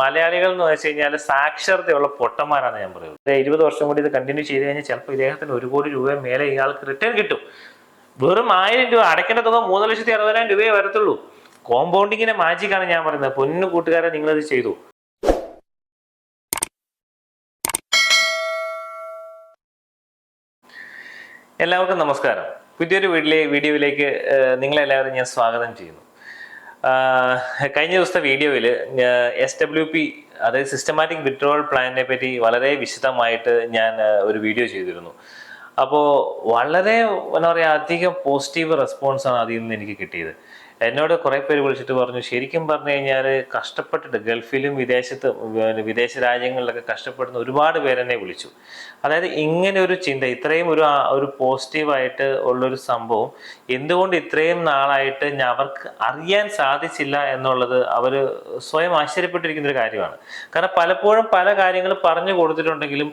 മലയാളികൾ എന്ന് വെച്ച് കഴിഞ്ഞാൽ സാക്ഷരതയുള്ള പൊട്ടന്മാരാണ് ഞാൻ പറയുന്നത്. ഇരുപത് വർഷം കൂടി ഇത് കണ്ടിന്യൂ ചെയ്ത് കഴിഞ്ഞാൽ ചിലപ്പോൾ ഇദ്ദേഹത്തിന് ഒരു കോടി രൂപ മേലെ ഇയാൾക്ക് റിട്ടേൺ കിട്ടും. വെറും ആയിരം രൂപ അടയ്ക്കേണ്ട തുക മൂന്ന് ലക്ഷത്തി അറുപതിനായിരം രൂപയെ വരത്തുള്ളൂ. കോമ്പൗണ്ടിങ്ങിന്റെ മാജിക്കാണ് ഞാൻ പറയുന്നത്. പൊന്നു കൂട്ടുകാരെ നിങ്ങളത് ചെയ്തു. എല്ലാവർക്കും നമസ്കാരം. പുതിയൊരു വീട്ടിലെ വീഡിയോയിലേക്ക് നിങ്ങളെല്ലാവരും ഞാൻ സ്വാഗതം ചെയ്യുന്നു. കഴിഞ്ഞ ദിവസത്തെ വീഡിയോയിൽ എസ് ഡബ്ല്യു പി അതായത് സിസ്റ്റമാറ്റിക് വിഡ്രോവൽ പ്ലാനിനെ പറ്റി വളരെ വിശദമായിട്ട് ഞാൻ ഒരു വീഡിയോ ചെയ്തിരുന്നു. അപ്പോൾ വളരെ എന്താ പറയുക അധികം പോസിറ്റീവ് റെസ്പോൺസാണ് അതിൽ നിന്ന് എനിക്ക് കിട്ടിയത്. എന്നോട് കുറേ പേര് വിളിച്ചിട്ട് പറഞ്ഞു ശരിക്കും പറഞ്ഞു കഴിഞ്ഞാൽ കഷ്ടപ്പെട്ടിട്ട് ഗൾഫിലും വിദേശത്ത് വിദേശ രാജ്യങ്ങളിലൊക്കെ കഷ്ടപ്പെടുന്ന ഒരുപാട് പേരെന്നെ വിളിച്ചു. അതായത് ഇങ്ങനെ ഒരു ചിന്ത ഇത്രയും ഒരു ഒരു പോസിറ്റീവായിട്ട് ഉള്ളൊരു സംഭവം എന്തുകൊണ്ട് ഇത്രയും നാളായിട്ട് അവർക്ക് അറിയാൻ സാധിച്ചില്ല എന്നുള്ളത് അവർ സ്വയം ആശ്ചര്യപ്പെട്ടിരിക്കുന്ന ഒരു കാര്യമാണ്. കാരണം പലപ്പോഴും പല കാര്യങ്ങൾ പറഞ്ഞു കൊടുത്തിട്ടുണ്ടെങ്കിലും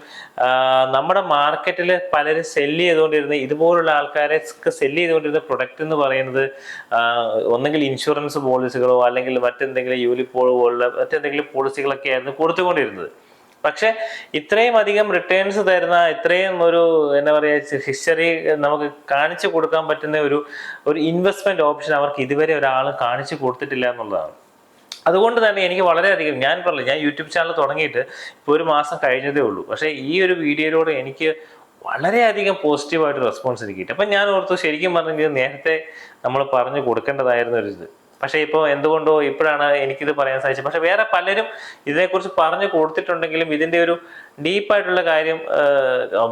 നമ്മുടെ മാർക്കറ്റിൽ പലരും സെല്ല് ചെയ്തുകൊണ്ടിരുന്ന ഇതുപോലുള്ള ആൾക്കാരെ സെല്ല് ചെയ്തുകൊണ്ടിരുന്ന പ്രൊഡക്റ്റ് എന്ന് പറയുന്നത് ഒന്നെങ്കിൽ ഇൻഷുറൻസ് പോളിസികളോ അല്ലെങ്കിൽ മറ്റെന്തെങ്കിലും യൂലിപ്പോൾ പോലുള്ള മറ്റെന്തെങ്കിലും പോളിസികളൊക്കെ ആയിരുന്നു കൊടുത്തുകൊണ്ടിരുന്നത്. പക്ഷെ ഇത്രയും അധികം റിട്ടേൺസ് തരുന്ന ഇത്രയും ഒരു എന്താ പറയുക ഹിസ്റ്ററി നമുക്ക് കാണിച്ചു കൊടുക്കാൻ പറ്റുന്ന ഒരു ഒരു ഇൻവെസ്റ്റ്മെന്റ് ഓപ്ഷൻ അവർക്ക് ഇതുവരെ ഒരാൾ കാണിച്ചു കൊടുത്തിട്ടില്ല എന്നുള്ളതാണ്. അതുകൊണ്ട് തന്നെ എനിക്ക് വളരെയധികം ഞാൻ പറഞ്ഞു ഞാൻ യൂട്യൂബ് ചാനൽ തുടങ്ങിയിട്ട് ഇപ്പോൾ ഒരു മാസം കഴിഞ്ഞതേ ഉള്ളൂ. പക്ഷേ ഈ ഒരു വീഡിയോയിലൂടെ എനിക്ക് വളരെയധികം പോസിറ്റീവായിട്ട് റെസ്പോൺസ് എനിക്ക് കിട്ടി. അപ്പം ഞാൻ ഓർത്തു ശരിക്കും പറഞ്ഞെങ്കിൽ നേരത്തെ നമ്മൾ പറഞ്ഞു കൊടുക്കേണ്ടതായിരുന്ന ഒരു ഇത്. പക്ഷേ ഇപ്പോൾ എന്തുകൊണ്ടോ ഇപ്പോഴാണ് എനിക്കിത് പറയാൻ സാധിച്ചത്. പക്ഷേ വേറെ പലരും ഇതിനെക്കുറിച്ച് പറഞ്ഞു കൊടുത്തിട്ടുണ്ടെങ്കിലും ഇതിന്റെ ഒരു ഡീപ്പായിട്ടുള്ള കാര്യം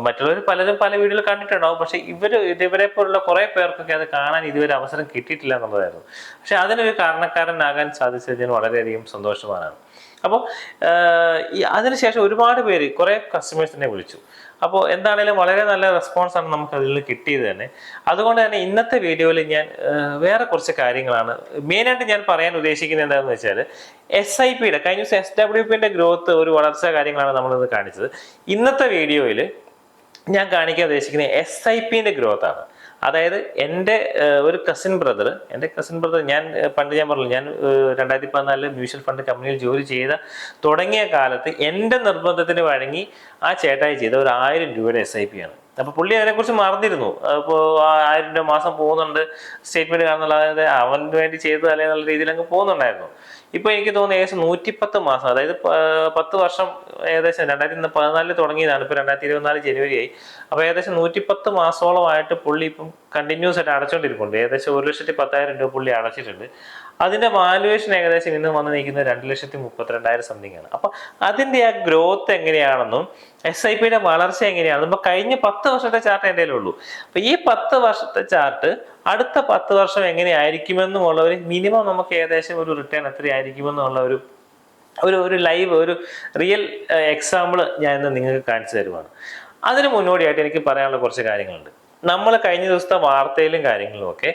മറ്റുള്ളവർ പലരും പല വീഡിയോയിൽ കണ്ടിട്ടുണ്ടാവും. പക്ഷേ ഇവർ ഇവരെ പോലുള്ള കുറേ പേർക്കൊക്കെ അത് കാണാൻ ഇതുവരെ അവസരം കിട്ടിയിട്ടില്ല എന്നുള്ളതായിരുന്നു. പക്ഷേ അതിനൊരു കാരണക്കാരനാകാൻ സാധിച്ചത് ഞാൻ വളരെയധികം സന്തോഷവാനാണ്. അപ്പോൾ അതിനുശേഷം ഒരുപാട് പേര് കുറേ കസ്റ്റമേഴ്സിനെ വിളിച്ചു. അപ്പോൾ എന്താണേലും വളരെ നല്ല റെസ്പോൺസാണ് നമുക്ക് അതിൽ നിന്ന് കിട്ടിയത് തന്നെ. അതുകൊണ്ട് തന്നെ ഇന്നത്തെ വീഡിയോയിൽ ഞാൻ വേറെ കുറച്ച് കാര്യങ്ങളാണ്. മെയിനായിട്ട് ഞാൻ പറയാൻ ഉദ്ദേശിക്കുന്നത് എന്താണെന്ന് വെച്ചാൽ എസ് ഐ പിയുടെ കഴിഞ്ഞ ദിവസം എസ് ഡബ്ല്യു പിന്റെ ഗ്രോത്ത് ഒരു വളർച്ച കാര്യങ്ങളാണ് നമ്മളിന്ന് കാണിച്ചത്. ഇന്നത്തെ വീഡിയോയിൽ ഞാൻ കാണിക്കാൻ ഉദ്ദേശിക്കുന്നത് എസ് ഐ പിന്റെ ഗ്രോത്ത് ആണ്. അതായത് എന്റെ ഒരു കസിൻ ബ്രദർ എന്റെ കസിൻ ബ്രദർ ഞാൻ പണ്ട് ഞാൻ പറഞ്ഞു ഞാൻ രണ്ടായിരത്തി പതിനാലിൽ മ്യൂച്വൽ ഫണ്ട് കമ്പനിയിൽ ജോലി ചെയ്ത തുടങ്ങിയ കാലത്ത് എന്റെ നിർബന്ധത്തിന് വഴങ്ങി ആ ചേട്ടായി ചെയ്ത ഒരു ആയിരം രൂപയുടെ എസ് ഐ പി ആണ്. അപ്പോൾ പുള്ളി അതിനെക്കുറിച്ച് മറന്നിരുന്നു. അപ്പോൾ ആയിരം രൂപ മാസം പോകുന്നുണ്ട്. സ്റ്റേറ്റ്മെന്റ് കാണുന്നുള്ള അതായത് അവന് വേണ്ടി ചെയ്തതല്ലേ എന്നുള്ള രീതിയിൽ അങ്ങ് പോകുന്നുണ്ടായിരുന്നു. ഇപ്പോൾ എനിക്ക് തോന്നുന്നു ഏകദേശം നൂറ്റിപ്പത്ത് മാസം അതായത് പത്ത് വർഷം ഏകദേശം രണ്ടായിരത്തി പതിനാലിൽ തുടങ്ങിയതാണ്. ഇപ്പോൾ രണ്ടായിരത്തി ഇരുപത്തിനാല് ജനുവരി ആയി അപ്പോൾ ഏകദേശം നൂറ്റിപ്പത്ത് മാസോളമായിട്ട് പുള്ളി ഇപ്പം കണ്ടിന്യൂസ് ആയിട്ട് അടച്ചുകൊണ്ടിരിക്കുന്നുണ്ട് ഏകദേശം ഒരു ലക്ഷത്തി പത്തായിരം രൂപ പുള്ളി അടച്ചിട്ടുണ്ട്. അതിന്റെ വാലുവേഷൻ ഏകദേശം ഇന്ന് വന്ന് നിൽക്കുന്നത് രണ്ട് ലക്ഷത്തി മുപ്പത്തിരണ്ടായിരം സംതിങ് ആണ്. അപ്പൊ അതിന്റെ ആ ഗ്രോത്ത് എങ്ങനെയാണെന്നും എസ് ഐ പിയുടെ വളർച്ച എങ്ങനെയാണെന്നും ഇപ്പൊ കഴിഞ്ഞ പത്ത് വർഷത്തെ ചാർട്ട് എന്റെ ഉള്ളൂ അപ്പൊ ഈ പത്ത് വർഷത്തെ ചാർട്ട് അടുത്ത പത്ത് വർഷം എങ്ങനെയായിരിക്കുമെന്നുമുള്ള ഒരു മിനിമം നമുക്ക് ഏകദേശം ഒരു റിട്ടേൺ എത്രയായിരിക്കുമെന്നുള്ള ഒരു ഒരു ഒരു ലൈവ് ഒരു റിയൽ എക്സാമ്പിൾ ഞാൻ ഇന്ന് നിങ്ങൾക്ക് കാണിച്ചു തരുവാണ്. അതിന് മുന്നോടിയായിട്ട് എനിക്ക് പറയാനുള്ള കുറച്ച് കാര്യങ്ങളുണ്ട്. നമ്മൾ കഴിഞ്ഞ ദിവസത്തെ വാർത്തയിലും കാര്യങ്ങളിലും ഒക്കെ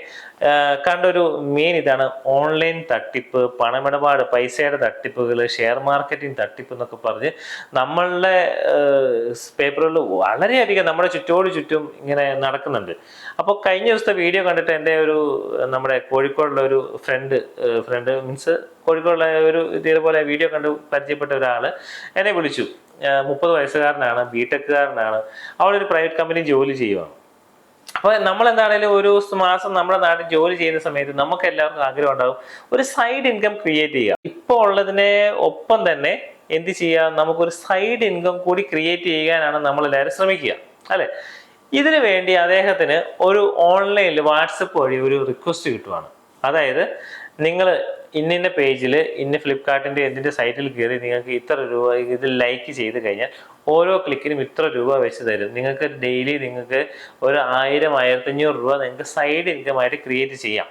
കണ്ടൊരു മെയിൻ ഇതാണ് ഓൺലൈൻ തട്ടിപ്പ് പണമിടപാട് പൈസയുടെ തട്ടിപ്പുകൾ ഷെയർ മാർക്കറ്റിംഗ് തട്ടിപ്പ് എന്നൊക്കെ പറഞ്ഞ് നമ്മളുടെ പേപ്പറുകളിൽ വളരെയധികം നമ്മുടെ ചുറ്റോട് ചുറ്റും ഇങ്ങനെ നടക്കുന്നുണ്ട്. അപ്പോൾ കഴിഞ്ഞ ദിവസത്തെ വീഡിയോ കണ്ടിട്ട് എന്റെ ഒരു നമ്മുടെ കോഴിക്കോടുള്ള ഒരു ഫ്രണ്ട് ഫ്രണ്ട് മീൻസ് കോഴിക്കോടുള്ള ഒരു ഇതേപോലെ വീഡിയോ കണ്ട് പരിചയപ്പെട്ട ഒരാൾ എന്നെ വിളിച്ചു. മുപ്പത് വയസ്സുകാരനാണ് ബി ടെക്കുകാരനാണ് അവളൊരു പ്രൈവറ്റ് കമ്പനി ജോലി ചെയ്യുവാണ്. അപ്പൊ നമ്മൾ എന്താണെങ്കിലും ഒരു മാസം നമ്മുടെ നാട്ടിൽ ജോലി ചെയ്യുന്ന സമയത്ത് നമുക്ക് എല്ലാവർക്കും ആഗ്രഹം ഉണ്ടാകും ഒരു സൈഡ് ഇൻകം ക്രിയേറ്റ് ചെയ്യുക. ഇപ്പോൾ ഉള്ളതിനെ ഒപ്പം തന്നെ എന്ത് ചെയ്യുക? നമുക്കൊരു സൈഡ് ഇൻകം കൂടി ക്രിയേറ്റ് ചെയ്യാനാണ് നമ്മൾ എല്ലാവരും ശ്രമിക്കുക. അല്ലേ? ഇതിനു വേണ്ടി അദ്ദേഹത്തിന് ഒരു ഓൺലൈനിൽ വാട്സപ്പ് വഴി ഒരു റിക്വസ്റ്റ് കിട്ടുവാണ്. അതായത് നിങ്ങൾ ഇന്നിന്ന പേജിൽ ഇന്ന ഫ്ലിപ്കാർട്ടിന്റെ എന്തിന്റെ സൈറ്റിൽ കയറി നിങ്ങൾക്ക് ഇത്ര രൂപ ഇത് ലൈക്ക് ചെയ്ത് കഴിഞ്ഞാൽ ഓരോ ക്ലിക്കിനും ഇത്ര രൂപ വെച്ച് തരും. നിങ്ങൾക്ക് ഡെയിലി നിങ്ങൾക്ക് ഒരു ആയിരം ആയിരത്തഞ്ഞൂറ് രൂപ നിങ്ങൾക്ക് സൈഡ് ഇൻകം ആയിട്ട് ക്രിയേറ്റ് ചെയ്യാം.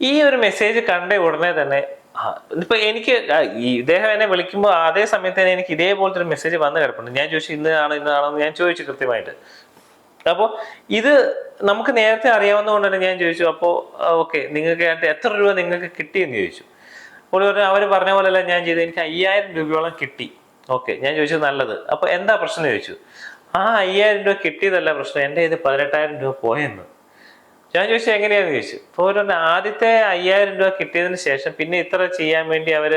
ഈ ഒരു മെസ്സേജ് കണ്ട ഉടനെ തന്നെ ഇപ്പൊ എനിക്ക് ഇദ്ദേഹം എന്നെ വിളിക്കുമ്പോൾ അതേ സമയത്ത് തന്നെ എനിക്ക് ഇതേപോലത്തെ ഒരു മെസ്സേജ് വന്ന് കിടപ്പുണ്ട്. ഞാൻ ചോദിച്ചു ഇന്നാണ് ഇന്നാണെന്ന് ഞാൻ ചോദിച്ചു കൃത്യമായിട്ട്. അപ്പോൾ ഇത് നമുക്ക് നേരത്തെ അറിയാവുന്നതുകൊണ്ട് തന്നെ ഞാൻ ചോദിച്ചു അപ്പോൾ ഓക്കെ നിങ്ങൾക്ക് എത്ര രൂപ നിങ്ങൾക്ക് കിട്ടിയെന്ന് ചോദിച്ചു. അപ്പോൾ അവർ പറഞ്ഞ പോലെയല്ല ഞാൻ ചെയ്തത്. എനിക്ക് അയ്യായിരം രൂപയോളം കിട്ടി. ഓക്കെ ഞാൻ ചോദിച്ചു നല്ലത്. അപ്പൊ എന്താ പ്രശ്നം ചോദിച്ചു. ആ അയ്യായിരം രൂപ കിട്ടിയതല്ല പ്രശ്നം എന്റെ ഇത് പതിനെട്ടായിരം രൂപ പോയെന്ന്. ഞാൻ ചോദിച്ചു എങ്ങനെയാന്ന് ചോദിച്ചു. അപ്പോൾ ആദ്യത്തെ അയ്യായിരം രൂപ കിട്ടിയതിന് ശേഷം പിന്നെ ഇത്ര ചെയ്യാൻ വേണ്ടി അവർ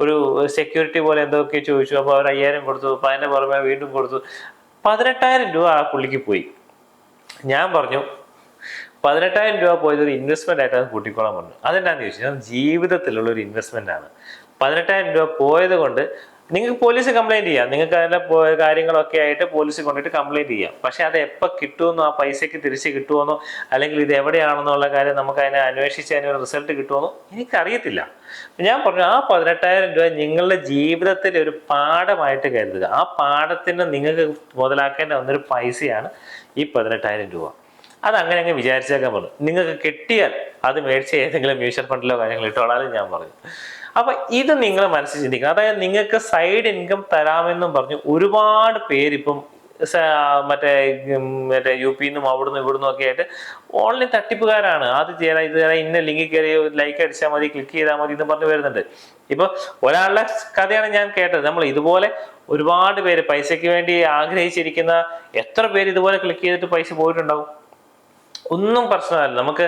ഒരു സെക്യൂരിറ്റി പോലെ എന്തൊക്കെ ചോദിച്ചു. അപ്പോൾ അവർ അയ്യായിരം കൊടുത്തു അപ്പോൾ അതിന്റെ പുറമെ വീണ്ടും കൊടുത്തു. പതിനെട്ടായിരം രൂപ ആ പുള്ളിക്ക് പോയി. ഞാൻ പറഞ്ഞു പതിനെട്ടായിരം രൂപ പോയത് ഒരു ഇൻവെസ്റ്റ്മെന്റ് ആയിട്ട് കൂട്ടിക്കോളാൻ പറഞ്ഞു. അതെന്താന്ന് ചോദിച്ചു ജീവിതത്തിലുള്ള ഒരു ഇൻവെസ്റ്റ്മെന്റ് ആണ്. പതിനെട്ടായിരം രൂപ പോയത് കൊണ്ട് നിങ്ങൾക്ക് പോലീസ് കംപ്ലൈന്റ് ചെയ്യാം. നിങ്ങൾക്ക് അതിന്റെ കാര്യങ്ങളൊക്കെ ആയിട്ട് പോലീസ് കൊണ്ടിട്ട് കംപ്ലൈന്റ് ചെയ്യാം. പക്ഷെ അത് എപ്പോൾ കിട്ടുമെന്നോ ആ പൈസയ്ക്ക് തിരിച്ച് കിട്ടുമെന്നോ അല്ലെങ്കിൽ ഇത് എവിടെയാണെന്നുള്ള കാര്യം നമുക്ക് അതിനെ അന്വേഷിച്ച് അതിനൊരു റിസൾട്ട് കിട്ടുമെന്നോ എനിക്കറിയത്തില്ല. ഞാൻ പറഞ്ഞു ആ പതിനെട്ടായിരം രൂപ നിങ്ങളുടെ ജീവിതത്തിൽ ഒരു പാഠമായിട്ട് കരുതുക. ആ പാഠത്തിന് നിങ്ങൾക്ക് മുതലാക്കേണ്ട വന്നൊരു പൈസയാണ് ഈ പതിനെട്ടായിരം രൂപ. അത് അങ്ങനെ അങ്ങ് വിചാരിച്ചേക്കാൻ പറഞ്ഞു. നിങ്ങൾക്ക് കിട്ടിയാൽ അത് മേടിച്ച് ഏതെങ്കിലും മ്യൂച്വൽ ഫണ്ടിലോ കാര്യങ്ങൾ ഇട്ടോളാലും ഞാൻ പറഞ്ഞു. അപ്പൊ ഇത് നിങ്ങൾ മനസ്സിൽ ചിന്തിക്കണം. അതായത് നിങ്ങൾക്ക് സൈഡ് ഇൻകം തരാമെന്നും പറഞ്ഞു ഒരുപാട് പേരിപ്പം മറ്റേ മറ്റേ യു പിന്നും അവിടുന്ന് ഇവിടുന്നും ഒക്കെ ആയിട്ട് ഓൺലൈൻ തട്ടിപ്പുകാരാണ്. അത് ചെയ്യാൻ ഇത് ചെയ്യാൻ ഇന്ന ലിങ്കിൽ കയറി ലൈക്ക് അടിച്ചാൽ മതി ക്ലിക്ക് ചെയ്താൽ മതി എന്ന് പറഞ്ഞ് വരുന്നുണ്ട്. ഇപ്പൊ ഒരാളുടെ കഥയാണ് ഞാൻ കേട്ടത്. നമ്മൾ ഇതുപോലെ ഒരുപാട് പേര് പൈസയ്ക്ക് വേണ്ടി ആഗ്രഹിച്ചിരിക്കുന്ന എത്ര പേര് ഇതുപോലെ ക്ലിക്ക് ചെയ്തിട്ട് പൈസ പോയിട്ടുണ്ടാവും? ഒന്നും പ്രശ്നമല്ല. നമുക്ക്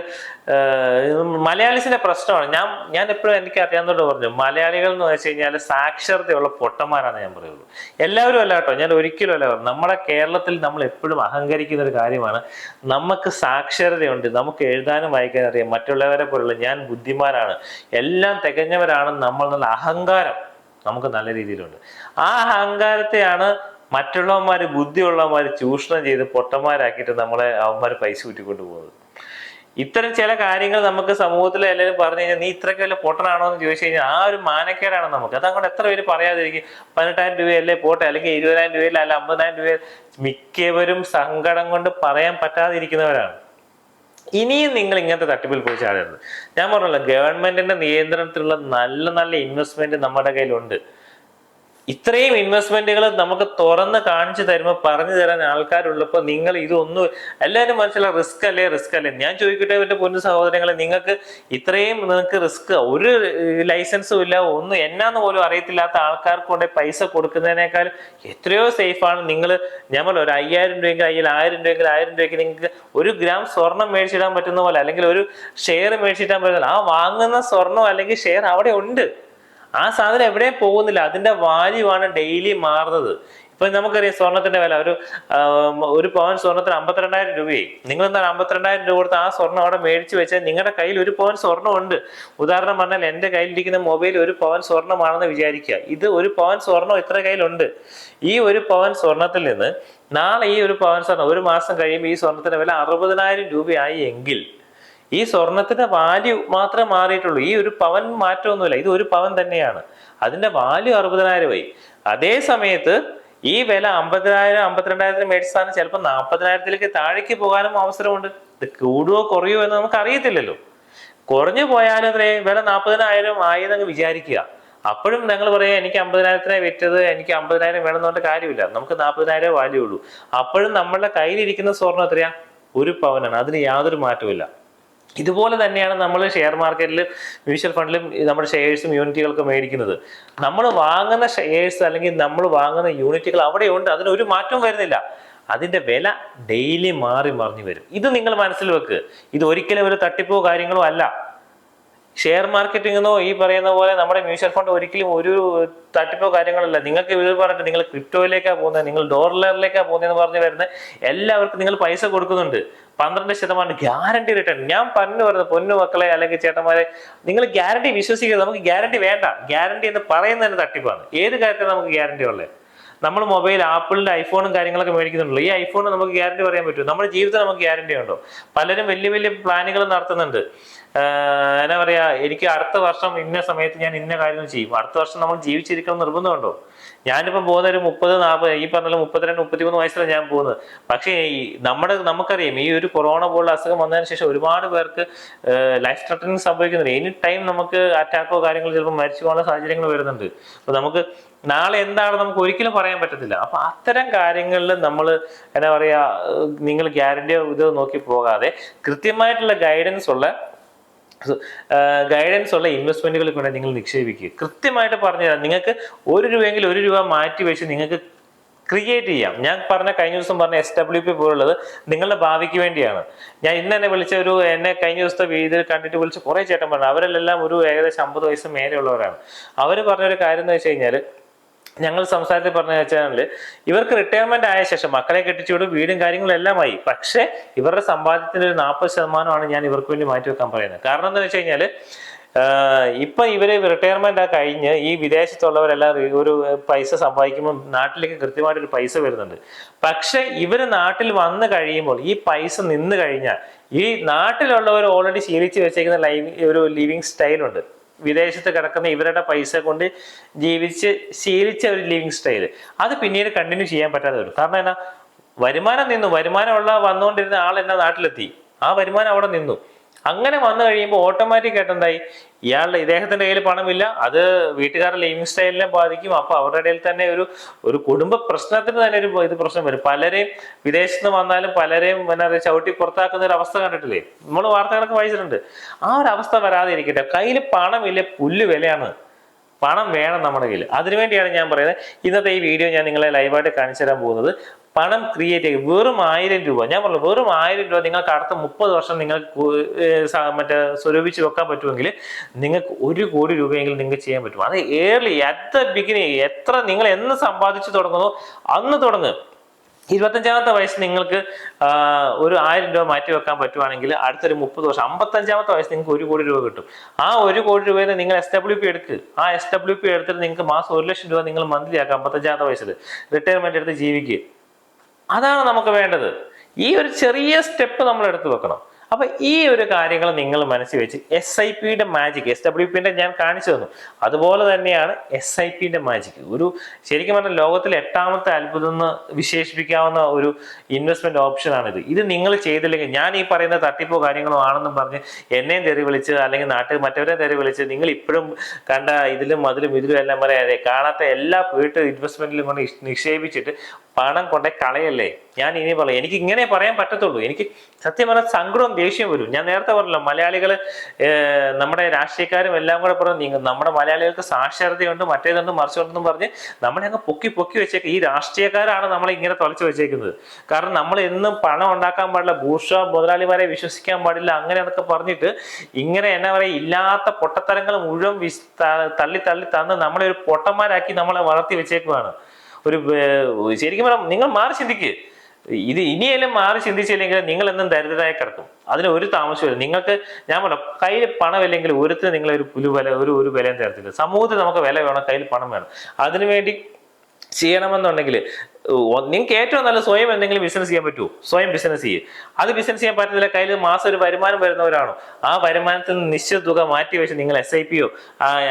മലയാളീസിന്റെ പ്രശ്നമാണ്. ഞാൻ ഞാൻ എപ്പോഴും എനിക്ക് അറിയാവുന്നതോട് പറഞ്ഞു മലയാളികൾ എന്ന് വെച്ച് കഴിഞ്ഞാൽ സാക്ഷരതയുള്ള പൊട്ടന്മാരാണ് ഞാൻ പറയുള്ളൂ. എല്ലാവരും അല്ല കേട്ടോ ഞാൻ ഒരിക്കലും അല്ല പറഞ്ഞു നമ്മുടെ കേരളത്തിൽ നമ്മൾ എപ്പോഴും അഹങ്കരിക്കുന്ന ഒരു കാര്യമാണ് നമുക്ക് സാക്ഷരതയുണ്ട് നമുക്ക് എഴുതാനും വായിക്കാനും അറിയാം. മറ്റുള്ളവരെ പോലുള്ള ഞാൻ ബുദ്ധിമാനാണ്. എല്ലാം തികഞ്ഞവരാണ് നമ്മൾ നല്ല അഹങ്കാരം നമുക്ക് നല്ല രീതിയിലുണ്ട്. ആ അഹങ്കാരത്തെയാണ് മറ്റുള്ളവന്മാർ ബുദ്ധിയുള്ളവന്മാർ ചൂഷണം ചെയ്ത് പൊട്ടന്മാരാക്കിയിട്ട് നമ്മളെ അവന്മാർ പൈസ കൂട്ടിക്കൊണ്ട് പോകുന്നത്. ഇത്തരം ചില കാര്യങ്ങൾ നമുക്ക് സമൂഹത്തിൽ എല്ലാവരും പറഞ്ഞു കഴിഞ്ഞാൽ നീ ഇത്രയ്ക്ക് വല്ല പൊട്ടനാണോ? എന്ന് ചോദിച്ചു കഴിഞ്ഞാൽ ആ ഒരു മാനക്കേടാണ് നമുക്ക്. അതങ്ങോട്ട് എത്ര പേര് പറയാതിരിക്കും. പതിനെട്ടായിരം രൂപയല്ലേ പോട്ടെ അല്ലെങ്കിൽ ഇരുപതിനായിരം രൂപയിൽ അല്ല അമ്പതിനായിരം രൂപ മിക്കവരും സങ്കടം കൊണ്ട് പറയാൻ പറ്റാതിരിക്കുന്നവരാണ്. ഇനിയും നിങ്ങൾ ഇങ്ങനത്തെ തട്ടിപ്പിൽ പോയി ചാടരുത്. ഞാൻ പറഞ്ഞല്ലോ ഗവൺമെന്റിന്റെ നിയന്ത്രണത്തിലുള്ള നല്ല നല്ല ഇൻവെസ്റ്റ്മെന്റ് നമ്മുടെ കയ്യിലുണ്ട്. ഇത്രയും ഇൻവെസ്റ്റ്മെന്റുകൾ നമുക്ക് തുറന്ന് കാണിച്ചു തരുമ്പോൾ പറഞ്ഞു തരാൻ ആൾക്കാരുള്ളപ്പോൾ നിങ്ങൾ ഇതൊന്നും എല്ലാവരും മനസ്സിലാവും റിസ്ക് അല്ലേ റിസ്ക് അല്ലേ. ഞാൻ ചോദിക്കട്ടെ എന്റെ പൊന്നു സഹോദരങ്ങളെ നിങ്ങൾക്ക് ഇത്രയും നിങ്ങൾക്ക് റിസ്ക് ഒരു ലൈസൻസും ഇല്ല ഒന്നും എന്നാന്ന് പോലും അറിയത്തില്ലാത്ത ആൾക്കാർക്ക് കൊണ്ട് പൈസ കൊടുക്കുന്നതിനേക്കാൾ എത്രയോ സേഫാണ് നിങ്ങൾ ഞമ്മൾ ഒരു അയ്യായിരം രൂപയെങ്കിൽ അയ്യിൽ ആയിരം രൂപയെങ്കിൽ ആയിരം രൂപയ്ക്ക് നിങ്ങൾക്ക് ഒരു ഗ്രാം സ്വർണം മേടിച്ചിടാൻ പറ്റുന്ന പോലെ അല്ലെങ്കിൽ ഒരു ഷെയർ മേടിച്ചിടാൻ പറ്റുന്ന ആ വാങ്ങുന്ന സ്വർണം അല്ലെങ്കിൽ ഷെയർ അവിടെ ഉണ്ട്. ആ സാധനം എവിടെയും പോകുന്നില്ല. അതിന്റെ വാല്യൂ ആണ് ഡെയിലി മാറുന്നത്. ഇപ്പൊ നമുക്കറിയാം സ്വർണത്തിന്റെ വില. ഒരു ഒരു പവൻ സ്വർണത്തിന് അമ്പത്തിരണ്ടായിരം രൂപയായി. നിങ്ങൾ എന്നാൽ അമ്പത്തിരണ്ടായിരം രൂപ കൊടുത്ത് ആ സ്വർണം അവിടെ മേടിച്ചു വെച്ചാൽ നിങ്ങളുടെ കയ്യിൽ ഒരു പവൻ സ്വർണം ഉണ്ട് ഉദാഹരണം പറഞ്ഞാൽ എന്റെ കയ്യിലിരിക്കുന്ന മൊബൈൽ ഒരു പവൻ സ്വർണമാണെന്ന് വിചാരിക്കുക. ഇത് ഒരു പവൻ സ്വർണം ഇത്ര കയ്യിലുണ്ട്. ഈ ഒരു പവൻ സ്വർണത്തിൽ നിന്ന് നാളെ ഈ ഒരു പവൻ സ്വർണം ഒരു മാസം കഴിയുമ്പോൾ ഈ സ്വർണത്തിന്റെ വില അറുപതിനായിരം രൂപയായി എങ്കിൽ ഈ സ്വർണത്തിന്റെ വാല്യൂ മാത്രമേ മാറിയിട്ടുള്ളൂ. ഈ ഒരു പവൻ മാറ്റമൊന്നുമില്ല. ഇത് ഒരു പവൻ തന്നെയാണ്. അതിന്റെ വാല്യൂ അറുപതിനായിരമായി അതേ സമയത്ത് ഈ വില അമ്പതിനായിരം അമ്പത്തിരണ്ടായിരത്തിന് മേടിച്ച ചിലപ്പോൾ നാൽപ്പതിനായിരത്തിലേക്ക് താഴേക്ക് പോകാനും അവസരമുണ്ട്. ഇത് കൂടുവോ കുറയോ എന്ന് നമുക്ക് അറിയത്തില്ലല്ലോ. കുറഞ്ഞു പോയാലും അത്രേ വില നാൽപ്പതിനായിരം ആയെന്നങ്ങ് വിചാരിക്കുക. അപ്പോഴും ഞങ്ങൾ പറയാം എനിക്ക് അമ്പതിനായിരത്തിനെ വിറ്റത് എനിക്ക് അമ്പതിനായിരം വേണമെന്ന് പറഞ്ഞ കാര്യമില്ല. നമുക്ക് നാൽപ്പതിനായിരം വാല്യൂ ഉള്ളൂ. അപ്പോഴും നമ്മളുടെ കയ്യിലിരിക്കുന്ന സ്വർണം എത്രയാ? ഒരു പവനാണ്. അതിന് യാതൊരു മാറ്റവും ഇതുപോലെ തന്നെയാണ് നമ്മൾ ഷെയർ മാർക്കറ്റിൽ മ്യൂച്വൽ ഫണ്ടിലും നമ്മുടെ ഷെയർസും യൂണിറ്റുകളൊക്കെ മേടിക്കുന്നത്. നമ്മൾ വാങ്ങുന്ന ഷെയർസ് അല്ലെങ്കിൽ നമ്മൾ വാങ്ങുന്ന യൂണിറ്റുകൾ അവിടെയുണ്ട് അതിനൊരു മാറ്റവും വരുന്നില്ല. അതിന്റെ വില ഡെയിലി മാറി മറിഞ്ഞു വരും. ഇത് നിങ്ങൾ മനസ്സിൽ വെക്ക്. ഇത് ഒരിക്കലും ഒരു തട്ടിപ്പോ കാര്യങ്ങളോ അല്ല. ഷെയർ മാർക്കറ്റിംഗ് എന്നോ ഈ പറയുന്ന പോലെ നമ്മുടെ മ്യൂച്വൽ ഫണ്ട് ഒരിക്കലും ഒരു തട്ടിപ്പോ കാര്യങ്ങളല്ല. നിങ്ങൾക്ക് ഇത് പറഞ്ഞിട്ട് നിങ്ങൾ ക്രിപ്റ്റോയിലേക്കാണ് പോകുന്നത് നിങ്ങൾ ഡോളറിലേക്കാണ് പോകുന്നതെന്ന് പറഞ്ഞ് വരുന്ന എല്ലാവർക്കും നിങ്ങൾ പൈസ കൊടുക്കുന്നുണ്ട്. പന്ത്രണ്ട് ശതമാനം ഗ്യാരണ്ടി റിട്ടേൺ. ഞാൻ പറഞ്ഞു വരുന്നത് പൊന്നു മക്കളെ അല്ലെങ്കിൽ ചേട്ടന്മാരെ നിങ്ങൾ ഗ്യാരണ്ടി വിശ്വസിക്കരുത്. നമുക്ക് ഗ്യാരണ്ടി വേണ്ട. ഗ്യാരണ്ടി എന്ന് പറയുന്നതിന് തട്ടിപ്പാണ്. ഏത് കാര്യത്തിൽ നമുക്ക് ഗ്യാരണ്ടി ഉള്ളത്? നമ്മൾ മൊബൈൽ ആപ്പിളിന്റെ ഐഫോണും കാര്യങ്ങളൊക്കെ മേടിക്കുന്നുണ്ടല്ലോ. ഈ ഐഫോൺ നമുക്ക് ഗ്യാരണ്ടി പറയാൻ പറ്റുമോ? നമ്മുടെ ജീവിതത്തിൽ നമുക്ക് ഗ്യാരണ്ടി ഉണ്ടോ? പലരും വലിയ വലിയ പ്ലാനുകൾ നടത്തുന്നുണ്ട്. എന്നാ പറയാ എനിക്ക് അടുത്ത വർഷം ഇന്ന സമയത്ത് ഞാൻ ഇന്ന കാര്യം ചെയ്യും. അടുത്ത വർഷം നമ്മൾ ജീവിച്ചിരിക്കണം നിർബന്ധമുണ്ടോ ഞാനിപ്പം പോകുന്ന ഒരു മുപ്പത് നാൽപ്പത് ഈ പറഞ്ഞ മുപ്പത്തിരണ്ട് മുപ്പത്തിമൂന്ന് വയസ്സിലാണ് ഞാൻ പോകുന്നത്. പക്ഷേ ഈ നമ്മുടെ നമുക്കറിയാം ഈ ഒരു കൊറോണ പോലുള്ള അസുഖം വന്നതിന് ശേഷം ഒരുപാട് പേർക്ക് ലൈഫ് ത്രെട്ടനിങ് സംഭവിക്കുന്നുണ്ട്. എനി ടൈം നമുക്ക് അറ്റാക്കോ കാര്യങ്ങളോ ചിലപ്പോൾ മരിച്ചു പോകാനുള്ള സാഹചര്യങ്ങൾ വരുന്നുണ്ട്. അപ്പൊ നമുക്ക് നാളെ എന്താണ് നമുക്ക് ഒരിക്കലും പറയാൻ പറ്റത്തില്ല. അപ്പൊ അത്തരം കാര്യങ്ങളിൽ നമ്മൾ എന്താ പറയാ നിങ്ങൾ ഗ്യാരണ്ടിയോ ഇതോ നോക്കി പോകാതെ കൃത്യമായിട്ടുള്ള ഗൈഡൻസ് ഉള്ള ഗൈഡൻസ് ഉള്ള ഇൻവെസ്റ്റ്മെന്റുകളിൽ കൊണ്ട് നിങ്ങൾ നിക്ഷേപിക്കുക. കൃത്യമായിട്ട് പറഞ്ഞു തരാം നിങ്ങൾക്ക് ഒരു രൂപയെങ്കിൽ ഒരു രൂപ മാറ്റി വെച്ച് നിങ്ങൾക്ക് ക്രിയേറ്റ് ചെയ്യാം. ഞാൻ പറഞ്ഞ കഴിഞ്ഞ ദിവസം പറഞ്ഞ എസ് ഡബ്ല്യു പി പോലുള്ളത് നിങ്ങളുടെ ഭാവിക്ക് വേണ്ടിയാണ്. ഞാൻ ഇന്ന് എന്നെ വിളിച്ച ഒരു എന്നെ കഴിഞ്ഞ ദിവസത്തെ വീതിയിൽ കണ്ടിട്ട് വിളിച്ച കുറേ ചേട്ടൻ പറഞ്ഞു ഒരു ഏകദേശം അമ്പത് വയസ്സ് മേലെയുള്ളവരാണ്. അവർ പറഞ്ഞൊരു കാര്യം എന്ന് വെച്ച് കഴിഞ്ഞാൽ ഞങ്ങൾ സംസാരത്തിൽ പറഞ്ഞ വെച്ചാൽ ഇവർക്ക് റിട്ടയർമെന്റ് ആയ ശേഷം മക്കളെ കെട്ടിച്ചുവിടും വീടും കാര്യങ്ങളും എല്ലാമായി. പക്ഷേ ഇവരുടെ സമ്പാദ്യത്തിന്റെ ഒരു നാൽപ്പത് ശതമാനമാണ് ഞാൻ ഇവർക്ക് വേണ്ടി മാറ്റി വെക്കാൻ പറയുന്നത്. കാരണം എന്താ വെച്ച് കഴിഞ്ഞാൽ ഇപ്പൊ ഇവർ റിട്ടയർമെന്റ് ആ കഴിഞ്ഞ് ഈ വിദേശത്തുള്ളവരെല്ലാം ഒരു പൈസ സമ്പാദിക്കുമ്പോൾ നാട്ടിലേക്ക് കൃത്യമായിട്ടൊരു പൈസ വരുന്നുണ്ട്. പക്ഷെ ഇവർ നാട്ടിൽ വന്നു കഴിയുമ്പോൾ ഈ പൈസ നിന്ന് കഴിഞ്ഞാൽ ഈ നാട്ടിലുള്ളവർ ഓൾറെഡി ശീലിച്ച് വെച്ചേക്കുന്ന ലൈവ് ഒരു ലിവിങ് സ്റ്റൈലുണ്ട് വിദേശത്ത് കിടക്കുന്ന ഇവരുടെ പൈസ കൊണ്ട് ജീവിച്ച് ശീലിച്ച ഒരു ലിവിങ് സ്റ്റൈൽ അത് പിന്നീട് കണ്ടിന്യൂ ചെയ്യാൻ പറ്റാതെ വരും. കാരണം എന്നാ വരുമാനം നിന്നു. വരുമാനമുള്ള വന്നുകൊണ്ടിരുന്ന ആൾ എന്നാ നാട്ടിലെത്തി? ആ വരുമാനം അവിടെ നിന്നു. അങ്ങനെ വന്നു കഴിയുമ്പോൾ ഓട്ടോമാറ്റിക് ആയിട്ട് എന്തായി? ഇയാളുടെ ഇദ്ദേഹത്തിന്റെ കയ്യിൽ പണമില്ല അത് വീട്ടുകാരുടെ ലൈഫ് സ്റ്റൈലിനെ ബാധിക്കും. അപ്പൊ അവരുടെ ഇടയിൽ തന്നെ ഒരു ഒരു കുടുംബ പ്രശ്നത്തിന് തന്നെ ഒരു ഇത് പ്രശ്നം വരും. പലരെയും വിദേശത്ത് നിന്ന് വന്നാലും പലരെയും എന്നാ പറയുക ചവിട്ടി പുറത്താക്കുന്ന ഒരു അവസ്ഥ കണ്ടിട്ടില്ലേ? നമ്മൾ വാർത്തകളൊക്കെ വായിച്ചിട്ടുണ്ട്. ആ ഒരു അവസ്ഥ വരാതെ ഇരിക്കട്ടെ കയ്യിൽ പണമില്ല പുല്ല് വിലയാണ്. പണം വേണം നമ്മുടെ കയ്യിൽ അതിനുവേണ്ടിയാണ് ഞാൻ പറയുന്നത്. ഇന്നത്തെ ഈ വീഡിയോ ഞാൻ നിങ്ങളെ ലൈവായിട്ട് കാണിച്ചു തരാൻ പോകുന്നത്. പണം ക്രിയേറ്റ് ചെയ്യും വെറും ആയിരം രൂപ. ഞാൻ പറഞ്ഞു വെറും ആയിരം രൂപ നിങ്ങൾക്ക് അടുത്ത മുപ്പത് വർഷം നിങ്ങൾക്ക് മറ്റേ സ്വരൂപിച്ച് വെക്കാൻ പറ്റുമെങ്കിൽ നിങ്ങൾക്ക് ഒരു കോടി രൂപയെങ്കിലും നിങ്ങൾക്ക് ചെയ്യാൻ പറ്റും. അത് ഏർലി അറ്റ് ദ ബിഗിനിങ് എത്ര നിങ്ങൾ എന്ന് സമ്പാദിച്ചു തുടങ്ങുന്നു അന്ന് തുടങ്ങുക ഇരുപത്തഞ്ചാമത്തെ വയസ്സ് നിങ്ങൾക്ക് ഒരു ആയിരം രൂപ മാറ്റി വെക്കാൻ പറ്റുവാണെങ്കിൽ അടുത്തൊരു മുപ്പത് വർഷം അമ്പത്തഞ്ചാമത്തെ വയസ്സ് നിങ്ങൾക്ക് ഒരു കോടി രൂപ കിട്ടും. ആ ഒരു കോടി രൂപയിൽ നിങ്ങൾ എസ് ഡബ്ല്യു പി എടുക്ക്. ആ എസ് ഡബ്ല്യു പി എടുത്തിട്ട് നിങ്ങൾക്ക് മാസം ഒരു ലക്ഷം രൂപ നിങ്ങൾ മന്ത്ലി ആക്കാം അമ്പത്തഞ്ചാമത്തെ വയസ്സിൽ റിട്ടയർമെന്റ് എടുത്ത് ജീവിക്കുക അതാണ് നമുക്ക് വേണ്ടത്. ഈ ഒരു ചെറിയ സ്റ്റെപ്പ് നമ്മൾ എടുത്തു വെക്കണം. അപ്പൊ ഈ ഒരു കാര്യങ്ങൾ നിങ്ങൾ മനസ്സിൽ വെച്ച് എസ് ഐ പിയുടെ മാജിക് എസ് ഡബ്ല്യു പിന്റെ ഞാൻ കാണിച്ചു തന്നു. അതുപോലെ തന്നെയാണ് എസ് ഐ പിന്റെ മാജിക് ഒരു ശരിക്കും പറഞ്ഞാൽ ലോകത്തിലെ എട്ടാമത്തെ അത്ഭുതം എന്ന് വിശേഷിപ്പിക്കാവുന്ന ഒരു ഇൻവെസ്റ്റ്മെന്റ് ഓപ്ഷനാണ് ഇത് ഇത് നിങ്ങൾ ചെയ്തില്ലെങ്കിൽ ഞാൻ ഈ പറയുന്ന തട്ടിപ്പോ കാര്യങ്ങളോ ആണെന്നും പറഞ്ഞ് എന്നെയും തെറി വിളിച്ച് അല്ലെങ്കിൽ നാട്ടിൽ മറ്റവരെ തെറി വിളിച്ച് നിങ്ങൾ ഇപ്പോഴും കണ്ട ഇതിലും അതിലും ഇതിലും എല്ലാം പറയാതെ കാണാത്ത എല്ലാ വീട്ട് ഇൻവെസ്റ്റ്മെന്റിലും കൊണ്ട് നിക്ഷേപിച്ചിട്ട് പണം കൊണ്ടേ കളയല്ലേ? ഞാൻ ഇനി പറയാം എനിക്ക് ഇങ്ങനെ പറയാൻ പറ്റത്തുള്ളൂ. എനിക്ക് സത്യം പറഞ്ഞാൽ സങ്കടവും ദേഷ്യം വരും. ഞാൻ നേരത്തെ പറഞ്ഞല്ലോ മലയാളികൾ നമ്മുടെ രാഷ്ട്രീയക്കാരും എല്ലാം കൂടെ പറഞ്ഞു നിങ്ങൾ നമ്മുടെ മലയാളികൾക്ക് സാക്ഷരതയുണ്ട് മറ്റേതുണ്ട് മറിച്ചുണ്ടെന്നും പറഞ്ഞ് നമ്മളെ അങ്ങ് പൊക്കി പൊക്കി വെച്ചേക്ക്. ഈ രാഷ്ട്രീയക്കാരാണ് നമ്മളെ ഇങ്ങനെ തുളച്ചു വെച്ചേക്കുന്നത്. കാരണം നമ്മൾ എന്നും പണം ഉണ്ടാക്കാൻ പാടില്ല ഭൂഷ മുതലാളിമാരെ വിശ്വസിക്കാൻ പാടില്ല അങ്ങനെ എന്നൊക്കെ പറഞ്ഞിട്ട് ഇങ്ങനെ എന്നാ പറയുക ഇല്ലാത്ത പൊട്ടത്തരങ്ങൾ മുഴുവൻ തള്ളി തള്ളി തന്ന് നമ്മളെ ഒരു പൊട്ടന്മാരാക്കി നമ്മളെ വളർത്തി വെച്ചേക്കുവാണ്. ഒരു ശരിക്കും പറഞ്ഞാൽ നിങ്ങൾ മാറി ചിന്തിക്ക്. ഇത് ഇനിയെല്ലാം മാറി ചിന്തിച്ചില്ലെങ്കിൽ നിങ്ങൾ എന്നും ദരിദ്രരായി കിടക്കും. അതിന് ഒരു താമസമില്ല നിങ്ങൾക്ക് ഞാൻ പറയാം കയ്യിൽ പണമില്ലെങ്കിൽ ഒരുത്തിന് നിങ്ങൾ ഒരു പുലു വില ഒരു ഒരു വിലയും തരത്തില്ല. സമൂഹത്തിൽ നമുക്ക് വില വേണം കയ്യിൽ പണം വേണം. അതിനുവേണ്ടി ചെയ്യണമെന്നുണ്ടെങ്കിൽ നിങ്ങൾക്ക് ഏറ്റവും നല്ല സ്വയം എന്തെങ്കിലും ബിസിനസ് ചെയ്യാൻ പറ്റുമോ സ്വയം ബിസിനസ് ചെയ്യും. അത് ബിസിനസ് ചെയ്യാൻ പറ്റുന്നില്ല കയ്യിൽ മാസം ഒരു വരുമാനം വരുന്നവരാണോ? ആ വരുമാനത്തിൽ നിന്ന് നിശ്ചിത തുക മാറ്റി വെച്ച് നിങ്ങൾ എസ് ഐ പിയോ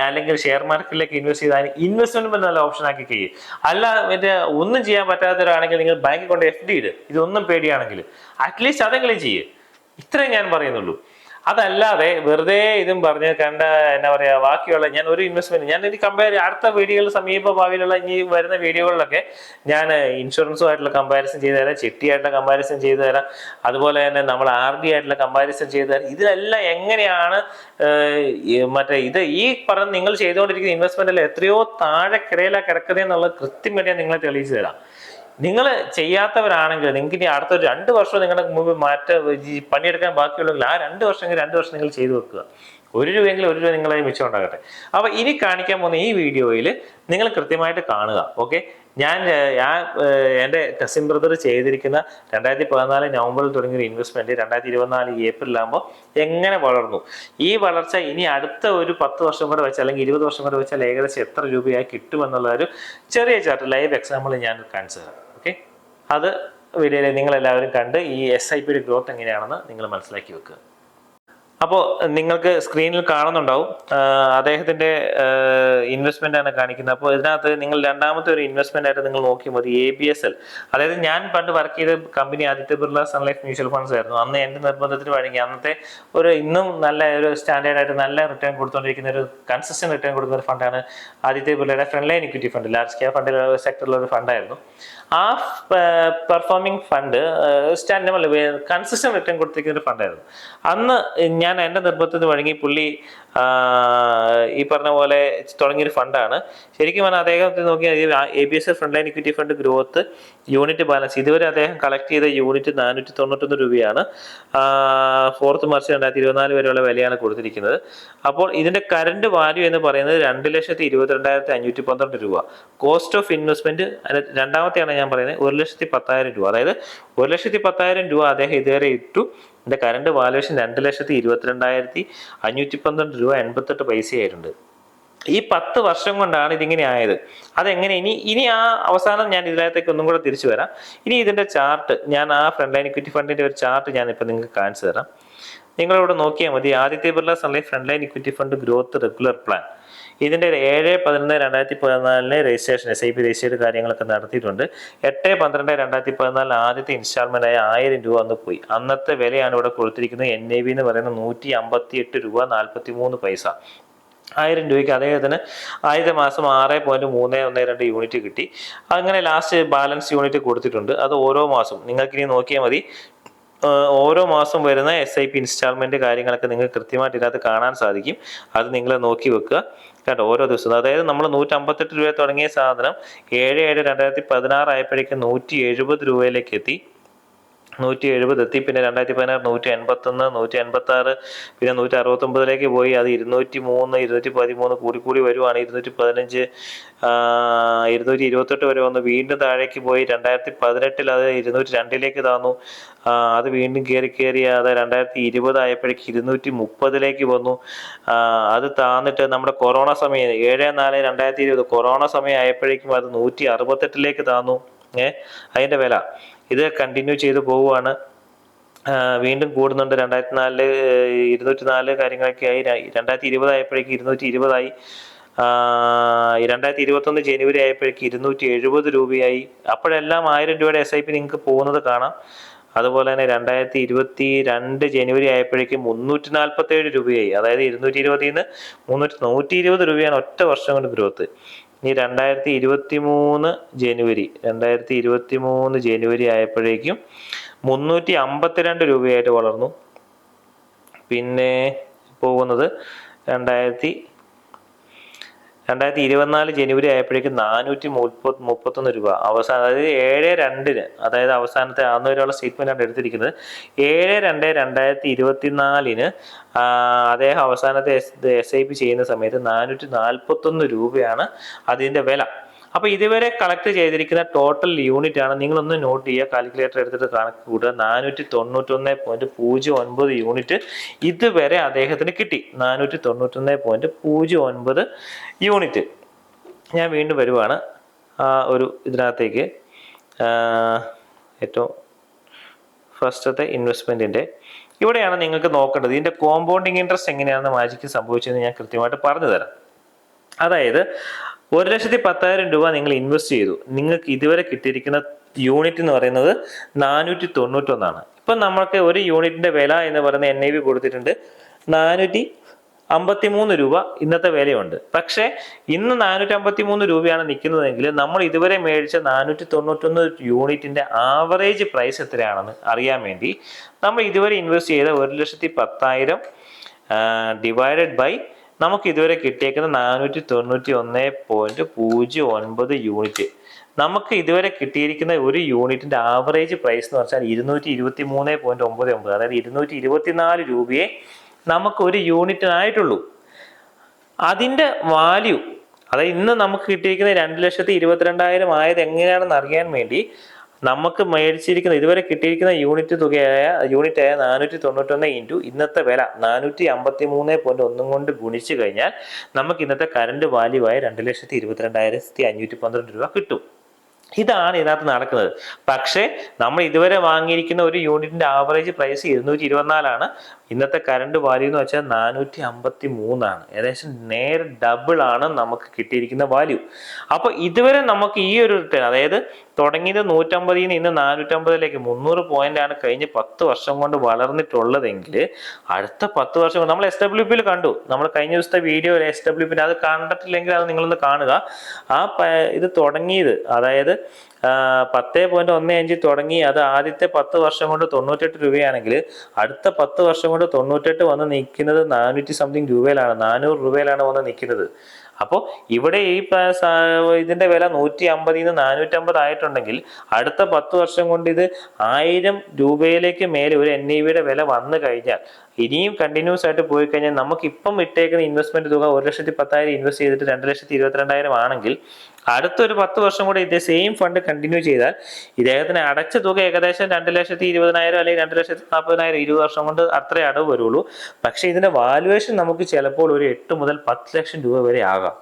അല്ലെങ്കിൽ ഷെയർ മാർക്കറ്റിലേക്ക് ഇൻവെസ്റ്റ് ചെയ്താൽ ഇൻവെസ്റ്റ്മെന്റ് നല്ല ഓപ്ഷൻ ആക്കി കഴിയും. അല്ല മറ്റേ ഒന്നും ചെയ്യാൻ പറ്റാത്തവരാണെങ്കിൽ നിങ്ങൾ ബാങ്കിൽ കൊണ്ട് എഫ് ഡി ഇട്. ഇതൊന്നും പേടിയാണെങ്കിൽ. അറ്റ്ലീസ്റ്റ് അതെങ്കിലും ചെയ്യ്. ഇത്രയും ഞാൻ പറയുന്നുള്ളൂ. അതല്ലാതെ വെറുതെ ഇതും പറഞ്ഞ് കണ്ട എന്താ പറയാ ബാക്കിയുള്ള ഞാൻ ഒരു ഇൻവെസ്റ്റ്മെന്റ് ഞാൻ ഇത് കമ്പയർ അടുത്ത വീഡിയോകൾ സമീപ ഭാവിയിലുള്ള ഇനി വരുന്ന വീഡിയോകളിലൊക്കെ ഞാൻ ഇൻഷുറൻസുമായിട്ടുള്ള കമ്പാരിസൺ ചെയ്തു തരാം ചിട്ടിയായിട്ടുള്ള കമ്പാരിസൺ ചെയ്തു തരാം. അതുപോലെ തന്നെ നമ്മൾ ആർ ഡി ആയിട്ടുള്ള കമ്പാരിസൺ ചെയ്തു തരാം. ഇതിലെല്ലാം എങ്ങനെയാണ് മറ്റേ ഇത് ഈ പറഞ്ഞ് നിങ്ങൾ ചെയ്തുകൊണ്ടിരിക്കുന്ന ഇൻവെസ്റ്റ്മെന്റിൽ എത്രയോ താഴെ കിടയിലാണ് കിടക്കുന്നത് എന്നുള്ളത് കൃത്യമായിട്ട് ഞാൻ നിങ്ങളെ തെളിയിച്ചു തരാം. നിങ്ങൾ ചെയ്യാത്തവരാണെങ്കിൽ നിങ്ങൾക്ക് ഇനി അടുത്ത രണ്ട് വർഷം നിങ്ങളുടെ മുമ്പ് മാറ്റ പണിയെടുക്കാൻ ബാക്കിയുള്ളെങ്കിൽ ആ രണ്ട് വർഷം രണ്ട് വർഷം നിങ്ങൾ ചെയ്തു വെക്കുക. ഒരു രൂപയെങ്കിലും ഒരു രൂപ നിങ്ങളെ മിച്ചം ഉണ്ടാകട്ടെ. അപ്പൊ ഇനി കാണിക്കാൻ പോകുന്ന ഈ വീഡിയോയിൽ നിങ്ങൾ കൃത്യമായിട്ട് കാണുക ഓക്കെ? ഞാൻ ഞാൻ എന്റെ കസിൻ ബ്രദർ ചെയ്തിരിക്കുന്ന രണ്ടായിരത്തി പതിനാല് നവംബറിൽ തുടങ്ങിയ ഒരു ഇൻവെസ്റ്റ്മെന്റ് രണ്ടായിരത്തി ഇരുപത്തിനാല് ഏപ്രിലാകുമ്പോൾ എങ്ങനെ വളർന്നു? ഈ വളർച്ച ഇനി അടുത്ത ഒരു പത്ത് വർഷം കൂടെ വെച്ചാൽ അല്ലെങ്കിൽ ഇരുപത് വർഷം കൂടെ വെച്ചാൽ ഏകദേശം എത്ര രൂപയായി കിട്ടുമെന്നുള്ള ഒരു ചെറിയ ചാർട്ട് ലൈവ് എക്സാമ്പിൾ ഞാൻ കാണിച്ചു തരാം. ഓക്കെ. അത് വീഡിയോയിൽ നിങ്ങളെല്ലാവരും കണ്ട് ഈ എസ് ഐ പിയുടെ ഗ്രോത്ത് എങ്ങനെയാണെന്ന് നിങ്ങൾ മനസ്സിലാക്കി വെക്കുക. അപ്പോൾ നിങ്ങൾക്ക് സ്ക്രീനിൽ കാണുന്നുണ്ടാവും. അദ്ദേഹത്തിന്റെ ഇൻവെസ്റ്റ്മെന്റ് ആണ് കാണിക്കുന്നത്. അപ്പോൾ ഇതിനകത്ത് നിങ്ങൾ രണ്ടാമത്തെ ഒരു ഇൻവെസ്റ്റ്മെന്റ് ആയിട്ട് നിങ്ങൾ നോക്കിയാൽ മതി എ ബി എസ് എൽ അതായത് ഞാൻ പണ്ട് വർക്ക് ചെയ്ത company Aditya Birla Sun Life mutual funds ആയിരുന്നു. അന്ന് എന്റെ നിർബന്ധത്തിന് വഴങ്ങി. അന്നത്തെ ഒരു ഇന്നും നല്ല ഒരു സ്റ്റാൻഡേർഡ് ആയിട്ട് നല്ല റിട്ടേൺ കൊടുത്തുകൊണ്ടിരിക്കുന്ന ഒരു കൺസിസ്റ്റന്റ് റിട്ടേൺ കൊടുക്കുന്ന ഒരു ഫണ്ടാണ് Aditya ബിർളയുടെ front line equity fund large care ഫണ്ടിലെ സെക്ടറിലുള്ള ഒരു ഫണ്ടായിരുന്നു ആ performing fund stand consistent return കൊടുത്തിരിക്കുന്ന ഒരു ഫണ്ടായിരുന്നു അന്ന് ഞാൻ എന്റെ നിർബന്ധത്തിന് വഴങ്ങി പുള്ളി ഈ പറഞ്ഞ പോലെ തുടങ്ങിയൊരു ഫണ്ടാണ് ശരിക്കും പറഞ്ഞാൽ അദ്ദേഹത്തെ നോക്കിയാൽ A B S front line equity fund growth unit balance ഇതുവരെ അദ്ദേഹം കളക്ട് ചെയ്ത യൂണിറ്റ് നാനൂറ്റി തൊണ്ണൂറ്റൊന്ന് രൂപയാണ്. ഫോർത്ത് മാർച്ച് രണ്ടായിരത്തി ഇരുപത്തിനാല് വരെയുള്ള വിലയാണ് കൊടുത്തിരിക്കുന്നത്. അപ്പോൾ ഇതിന്റെ കറണ്ട് വാല്യൂ എന്ന് പറയുന്നത് രണ്ട് ലക്ഷത്തി ഇരുപത്തിരണ്ടായിരത്തി അഞ്ഞൂറ്റി പന്ത്രണ്ട് രൂപ കോസ്റ്റ് ഓഫ് ഇൻവെസ്റ്റ്മെന്റ് രണ്ടാമത്തെയാണ് ഞാൻ പറയുന്നത്. ഒരു ലക്ഷത്തി പത്തായിരം രൂപ. അതായത് ഒരു ലക്ഷത്തി പത്തായിരം രൂപ അദ്ദേഹം ഇതുവരെ ഇട്ടു. എന്റെ കറണ്ട് വാല്യുവേഷൻ രണ്ട് ലക്ഷത്തി ഇരുപത്തിരണ്ടായിരത്തി അഞ്ഞൂറ്റി പന്ത്രണ്ട് രൂപ എൺപത്തെട്ട് പൈസയായിട്ടുണ്ട്. ഈ പത്ത് വർഷം കൊണ്ടാണ് ഇതിങ്ങനെ ആയത്. അതെങ്ങനെ? ഇനി ഇനി ആ അവസാനം ഞാൻ ഇതിനകത്തേക്ക് ഒന്നും കൂടെ തിരിച്ചു വരാം. ഇനി ഇതിന്റെ ചാർട്ട് ഞാൻ ആ ഫ്രണ്ട് ലൈൻ ഇക്വിറ്റി ഫണ്ടിന്റെ ഒരു ചാർട്ട് ഞാൻ ഇപ്പം നിങ്ങൾക്ക് കാണിച്ചു തരാം. നിങ്ങളിവിടെ നോക്കിയാൽ മതി. Aditya Birla Sun Life front line equity fund growth regular plan. ഇതിന്റെ ഏഴ് പതിനൊന്ന് രണ്ടായിരത്തി പതിനാലിന് registration S I P registered കാര്യങ്ങളൊക്കെ നടത്തിയിട്ടുണ്ട്. എട്ട് പന്ത്രണ്ട് രണ്ടായിരത്തി പതിനാലിന് ആദ്യത്തെ ഇൻസ്റ്റാൾമെന്റ് ആയ ആയിരം രൂപ അന്ന് പോയി. അന്നത്തെ വിലയാണ് ഇവിടെ കൊടുത്തിരിക്കുന്നത് എൻ എ വി എന്ന് പറയുന്ന നൂറ്റി അമ്പത്തി എട്ട് രൂപ നാൽപ്പത്തി മൂന്ന് പൈസ. ആയിരം രൂപയ്ക്ക് അദ്ദേഹത്തിന് ആദ്യത്തെ മാസം ആറ് പോയിന്റ് മൂന്ന് ഒന്ന് രണ്ട് യൂണിറ്റ് കിട്ടി. അങ്ങനെ ലാസ്റ്റ് ബാലൻസ് യൂണിറ്റ് കൊടുത്തിട്ടുണ്ട്. അത് ഓരോ മാസം നിങ്ങൾക്കിനി നോക്കിയാൽ മതി. ഓരോ മാസം വരുന്ന എസ് ഐ പി ഇൻസ്റ്റാൾമെന്റ് കാര്യങ്ങളൊക്കെ നിങ്ങൾക്ക് കൃത്യമായിട്ട് ഇതിനകത്ത് കാണാൻ സാധിക്കും. അത് നിങ്ങൾ നോക്കി വെക്കുക. കേട്ടോ ഓരോ ദിവസവും അതായത് നമ്മൾ നൂറ്റമ്പത്തെട്ട് രൂപ തുടങ്ങിയ സാധനം ഏഴ് ഏഴ് രണ്ടായിരത്തി പതിനാറ് ആയപ്പോഴേക്കും നൂറ്റി എഴുപത് രൂപയിലേക്ക് എത്തി. നൂറ്റി എഴുപത് എത്തി. പിന്നെ രണ്ടായിരത്തി പതിനാറ് നൂറ്റി എൺപത്തൊന്ന് നൂറ്റി എൺപത്തി ആറ് പിന്നെ നൂറ്റി അറുപത്തൊമ്പതിലേക്ക് പോയി. അത് ഇരുന്നൂറ്റി മൂന്ന് ഇരുന്നൂറ്റി പതിമൂന്ന് കൂടി കൂടി വരുവാണ്. ഇരുന്നൂറ്റി പതിനഞ്ച് ഇരുന്നൂറ്റി ഇരുപത്തെട്ട് വരെ വന്നു. വീണ്ടും താഴേക്ക് പോയി. രണ്ടായിരത്തി പതിനെട്ടിൽ അത് ഇരുന്നൂറ്റി രണ്ടിലേക്ക് താന്നു അത് വീണ്ടും കയറി കയറി അത് രണ്ടായിരത്തി ഇരുപത് ആയപ്പോഴേക്ക് ഇരുന്നൂറ്റി മുപ്പതിലേക്ക് വന്നു അത് താന്നിട്ട് നമ്മുടെ കൊറോണ സമയം ഏഴ് നാല് രണ്ടായിരത്തി ഇരുപത് കൊറോണ സമയം ആയപ്പോഴേക്കും അത് നൂറ്റി അറുപത്തെട്ടിലേക്ക് താന്നു. ഏഹ് അതിന്റെ വില. ഇത് കണ്ടിന്യൂ ചെയ്തു പോവുകയാണ്. വീണ്ടും കൂടുന്നുണ്ട്. രണ്ടായിരത്തി നാലിൽ ഇരുന്നൂറ്റി നാല് കാര്യങ്ങളൊക്കെ ആയി. രണ്ടായിരത്തി ഇരുപത് ആയപ്പോഴേക്ക് ഇരുന്നൂറ്റി ഇരുപതായി രണ്ടായിരത്തി ഇരുപത്തൊന്ന് ജനുവരി ആയപ്പോഴേക്ക് ഇരുന്നൂറ്റി എഴുപത് രൂപയായി. അപ്പോഴെല്ലാം ആയിരം രൂപയുടെ എസ് ഐ പി നിങ്ങൾക്ക് പോകുന്നത് കാണാം. അതുപോലെ തന്നെ രണ്ടായിരത്തി ഇരുപത്തി രണ്ട് ജനുവരി ആയപ്പോഴേക്കും മുന്നൂറ്റി നാൽപ്പത്തി ഏഴ് രൂപയായി. അതായത് ഇരുന്നൂറ്റി ഇരുപതിൽ നിന്ന് മുന്നൂറ്റി നൂറ്റി ഇരുപത് രൂപയാണ് ഒറ്റ വർഷം കൊണ്ട് ഗ്രോത്ത്. ഇനി രണ്ടായിരത്തി ഇരുപത്തി മൂന്ന് ജനുവരി രണ്ടായിരത്തി ഇരുപത്തി മൂന്ന് ജനുവരി ആയപ്പോഴേക്കും മുന്നൂറ്റി അമ്പത്തിരണ്ട് രൂപയായിട്ട് വളർന്നു. പിന്നെ പോകുന്നത് രണ്ടായിരത്തി രണ്ടായിരത്തി ഇരുപത്തിനാല് ജനുവരി ആയപ്പോഴേക്കും നാനൂറ്റി മുപ്പത്തി മുപ്പത്തൊന്ന് രൂപ. അവസാനം അതായത് ഏഴ് രണ്ടിന് അതായത് അവസാനത്തെ അന്ന് വരെയുള്ള സ്റ്റേറ്റ്മെന്റ് ആണ് എടുത്തിരിക്കുന്നത്. ഏഴ് രണ്ട് രണ്ടായിരത്തി ഇരുപത്തിനാലിന് അദ്ദേഹം അവസാനത്തെ എസ് ഐ പി ചെയ്യുന്ന സമയത്ത് നാനൂറ്റി നാൽപ്പത്തൊന്ന് രൂപയാണ് അതിന്റെ വില. അപ്പൊ ഇതുവരെ കളക്ട് ചെയ്തിരിക്കുന്ന ടോട്ടൽ യൂണിറ്റ് ആണ്. നിങ്ങൾ ഒന്ന് നോട്ട് ചെയ്യുക. കാൽക്കുലേറ്റർ എടുത്തിട്ട് കണക്ക് കൂട്ടുക. നാനൂറ്റി തൊണ്ണൂറ്റൊന്ന് പോയിന്റ് പൂജ്യം ഒൻപത് യൂണിറ്റ് ഇതുവരെ അദ്ദേഹത്തിന് കിട്ടി. നാനൂറ്റി തൊണ്ണൂറ്റൊന്ന് പോയിന്റ് പൂജ്യം ഒൻപത് യൂണിറ്റ് ഞാൻ വീണ്ടും വരുവാണ്. ഒരു ഇതിനകത്തേക്ക്. ഏറ്റവും ഫസ്റ്റത്തെ ഇൻവെസ്റ്റ്മെന്റിന്റെ ഇവിടെയാണ് നിങ്ങൾക്ക് നോക്കേണ്ടത്. ഇതിന്റെ കോമ്പൗണ്ടിങ് ഇൻട്രസ്റ്റ് എങ്ങനെയാണെന്ന് മാജിക്ക് സംഭവിച്ചതെന്ന് ഞാൻ കൃത്യമായിട്ട് പറഞ്ഞു തരാം അതായത് ഒരു ലക്ഷത്തി പത്തായിരം രൂപ നിങ്ങൾ ഇൻവെസ്റ്റ് ചെയ്തു. നിങ്ങൾക്ക് ഇതുവരെ കിട്ടിയിരിക്കുന്ന യൂണിറ്റ് എന്ന് പറയുന്നത് നാനൂറ്റി തൊണ്ണൂറ്റൊന്നാണ്. ഇപ്പം നമ്മൾക്ക് ഒരു യൂണിറ്റിന്റെ വില എന്ന് പറയുന്നത് എൻ ഐ വി കൊടുത്തിട്ടുണ്ട് നാനൂറ്റി അമ്പത്തി മൂന്ന് രൂപ ഇന്നത്തെ വിലയുണ്ട്. പക്ഷേ ഇന്ന് നാനൂറ്റി അമ്പത്തി മൂന്ന് രൂപയാണ് നിൽക്കുന്നതെങ്കിൽ നമ്മൾ ഇതുവരെ മേടിച്ച നാനൂറ്റി തൊണ്ണൂറ്റൊന്ന് യൂണിറ്റിന്റെ ആവറേജ് പ്രൈസ് എത്രയാണെന്ന് അറിയാൻ വേണ്ടി നമ്മൾ ഇതുവരെ ഇൻവെസ്റ്റ് ചെയ്ത ഒരു ലക്ഷത്തി പത്തായിരം ഡിവൈഡഡ് ബൈ നമുക്ക് ഇതുവരെ കിട്ടിയേക്കുന്നത് നാനൂറ്റി തൊണ്ണൂറ്റി ഒന്ന് പോയിന്റ് പൂജ്യം ഒൻപത് യൂണിറ്റ് നമുക്ക് ഇതുവരെ കിട്ടിയിരിക്കുന്ന ഒരു യൂണിറ്റിന്റെ ആവറേജ് പ്രൈസ് എന്ന് പറഞ്ഞാൽ ഇരുന്നൂറ്റി ഇരുപത്തി മൂന്ന് പോയിന്റ് ഒമ്പത് ഒമ്പത് അതായത് ഇരുന്നൂറ്റി ഇരുപത്തിനാല് രൂപയെ നമുക്ക് ഒരു യൂണിറ്റിനായിട്ടുള്ളൂ അതിന്റെ വാല്യൂ അതായത് ഇന്ന് നമുക്ക് കിട്ടിയിരിക്കുന്ന രണ്ട് ലക്ഷത്തി ഇരുപത്തിരണ്ടായിരം ആയത് എങ്ങനെയാണെന്ന് അറിയാൻ വേണ്ടി നമുക്ക് മേടിച്ചിരിക്കുന്ന ഇതുവരെ കിട്ടിയിരിക്കുന്ന യൂണിറ്റ് തുകയായ യൂണിറ്റ് ആയ നാനൂറ്റി തൊണ്ണൂറ്റൊന്ന് ഇന്റു ഇന്നത്തെ വില നാനൂറ്റി അമ്പത്തി മൂന്ന് പോയിന്റ് ഒന്നും കൊണ്ട് ഗുണിച്ചു കഴിഞ്ഞാൽ നമുക്ക് ഇന്നത്തെ കറണ്ട് വാല്യൂ ആയ രണ്ട് ലക്ഷത്തി ഇരുപത്തിരണ്ടായിരത്തി അഞ്ഞൂറ്റി പന്ത്രണ്ട് രൂപ കിട്ടും. ഇതാണ് ഇതിനകത്ത് നടക്കുന്നത്. പക്ഷേ നമ്മൾ ഇതുവരെ വാങ്ങിയിരിക്കുന്ന ഒരു യൂണിറ്റിന്റെ ആവറേജ് പ്രൈസ് ഇരുന്നൂറ്റി ഇരുപത്തിനാലാണ് ഇന്നത്തെ കറണ്ട് വാല്യൂ എന്ന് വെച്ചാൽ നാനൂറ്റി അമ്പത്തി മൂന്നാണ് ഏകദേശം നേരെ ഡബിൾ ആണ് നമുക്ക് കിട്ടിയിരിക്കുന്ന വാല്യൂ അപ്പോൾ ഇതുവരെ നമുക്ക് ഈ ഒരു റിട്ടേൺ അതായത് തുടങ്ങിയത് നൂറ്റമ്പതിൽ നിന്ന് ഇന്ന് നാനൂറ്റമ്പതിലേക്ക് മുന്നൂറ് പോയിന്റ് ആണ് കഴിഞ്ഞ് പത്ത് വർഷം കൊണ്ട് വളർന്നിട്ടുള്ളതെങ്കിൽ അടുത്ത പത്ത് വർഷം നമ്മൾ എസ് ഡബ്ല്യു പിയിൽ കണ്ടു. നമ്മൾ കഴിഞ്ഞ ദിവസത്തെ വീഡിയോ എസ് ഡബ്ല്യു പിന്നെ അത് കണ്ടിട്ടില്ലെങ്കിൽ അത് നിങ്ങളൊന്ന് കാണുക. ആ ഇത് തുടങ്ങിയത് അതായത് പത്ത് പോയിന്റ് ഒന്ന് അഞ്ച് തുടങ്ങി. അത് ആദ്യത്തെ പത്ത് വർഷം കൊണ്ട് തൊണ്ണൂറ്റെട്ട് രൂപയാണെങ്കിൽ അടുത്ത പത്ത് വർഷം കൊണ്ട് തൊണ്ണൂറ്റെട്ട് വന്ന് നിൽക്കുന്നത് നാനൂറ്റി സംതിങ് രൂപയിലാണ്. നാനൂറ് രൂപയിലാണ് വന്ന് നിൽക്കുന്നത്. അപ്പോൾ ഇവിടെ ഈ ഇതിന്റെ വില നൂറ്റി അമ്പതിൽ നിന്ന് നാനൂറ്റമ്പത് ആയിട്ടുണ്ടെങ്കിൽ അടുത്ത പത്ത് വർഷം കൊണ്ട് ഇത് ആയിരം രൂപയിലേക്ക് മേലെ ഒരു എൻ ഇ വിയുടെ വില വന്നു കഴിഞ്ഞാൽ ഇനിയും കണ്ടിന്യൂസ് ആയിട്ട് പോയി കഴിഞ്ഞാൽ നമുക്ക് ഇപ്പം ഇട്ടേക്കുന്ന ഇൻവെസ്റ്റ്മെന്റ് തുക ഒരു ലക്ഷത്തി പത്തായിരം ഇൻവെസ്റ്റ് ചെയ്തിട്ട് രണ്ട് ലക്ഷത്തി ഇരുപത്തിരണ്ടായിരം ആണെങ്കിൽ അടുത്തൊരു പത്ത് വർഷം കൂടെ ഇതേ സെയിം ഫണ്ട് കണ്ടിന്യൂ ചെയ്താൽ ഇദ്ദേഹത്തിന് അടച്ച തുക ഏകദേശം രണ്ട് ലക്ഷത്തി ഇരുപതിനായിരം അല്ലെങ്കിൽ രണ്ട് ലക്ഷത്തി നാൽപ്പതിനായിരം ഇരുപത് വർഷം കൊണ്ട് അത്രേ അടവ് വരുള്ളൂ. പക്ഷേ ഇതിന്റെ വാലുവേഷൻ നമുക്ക് ചിലപ്പോൾ ഒരു എട്ട് മുതൽ പത്ത് ലക്ഷം രൂപ വരെ ആകാം.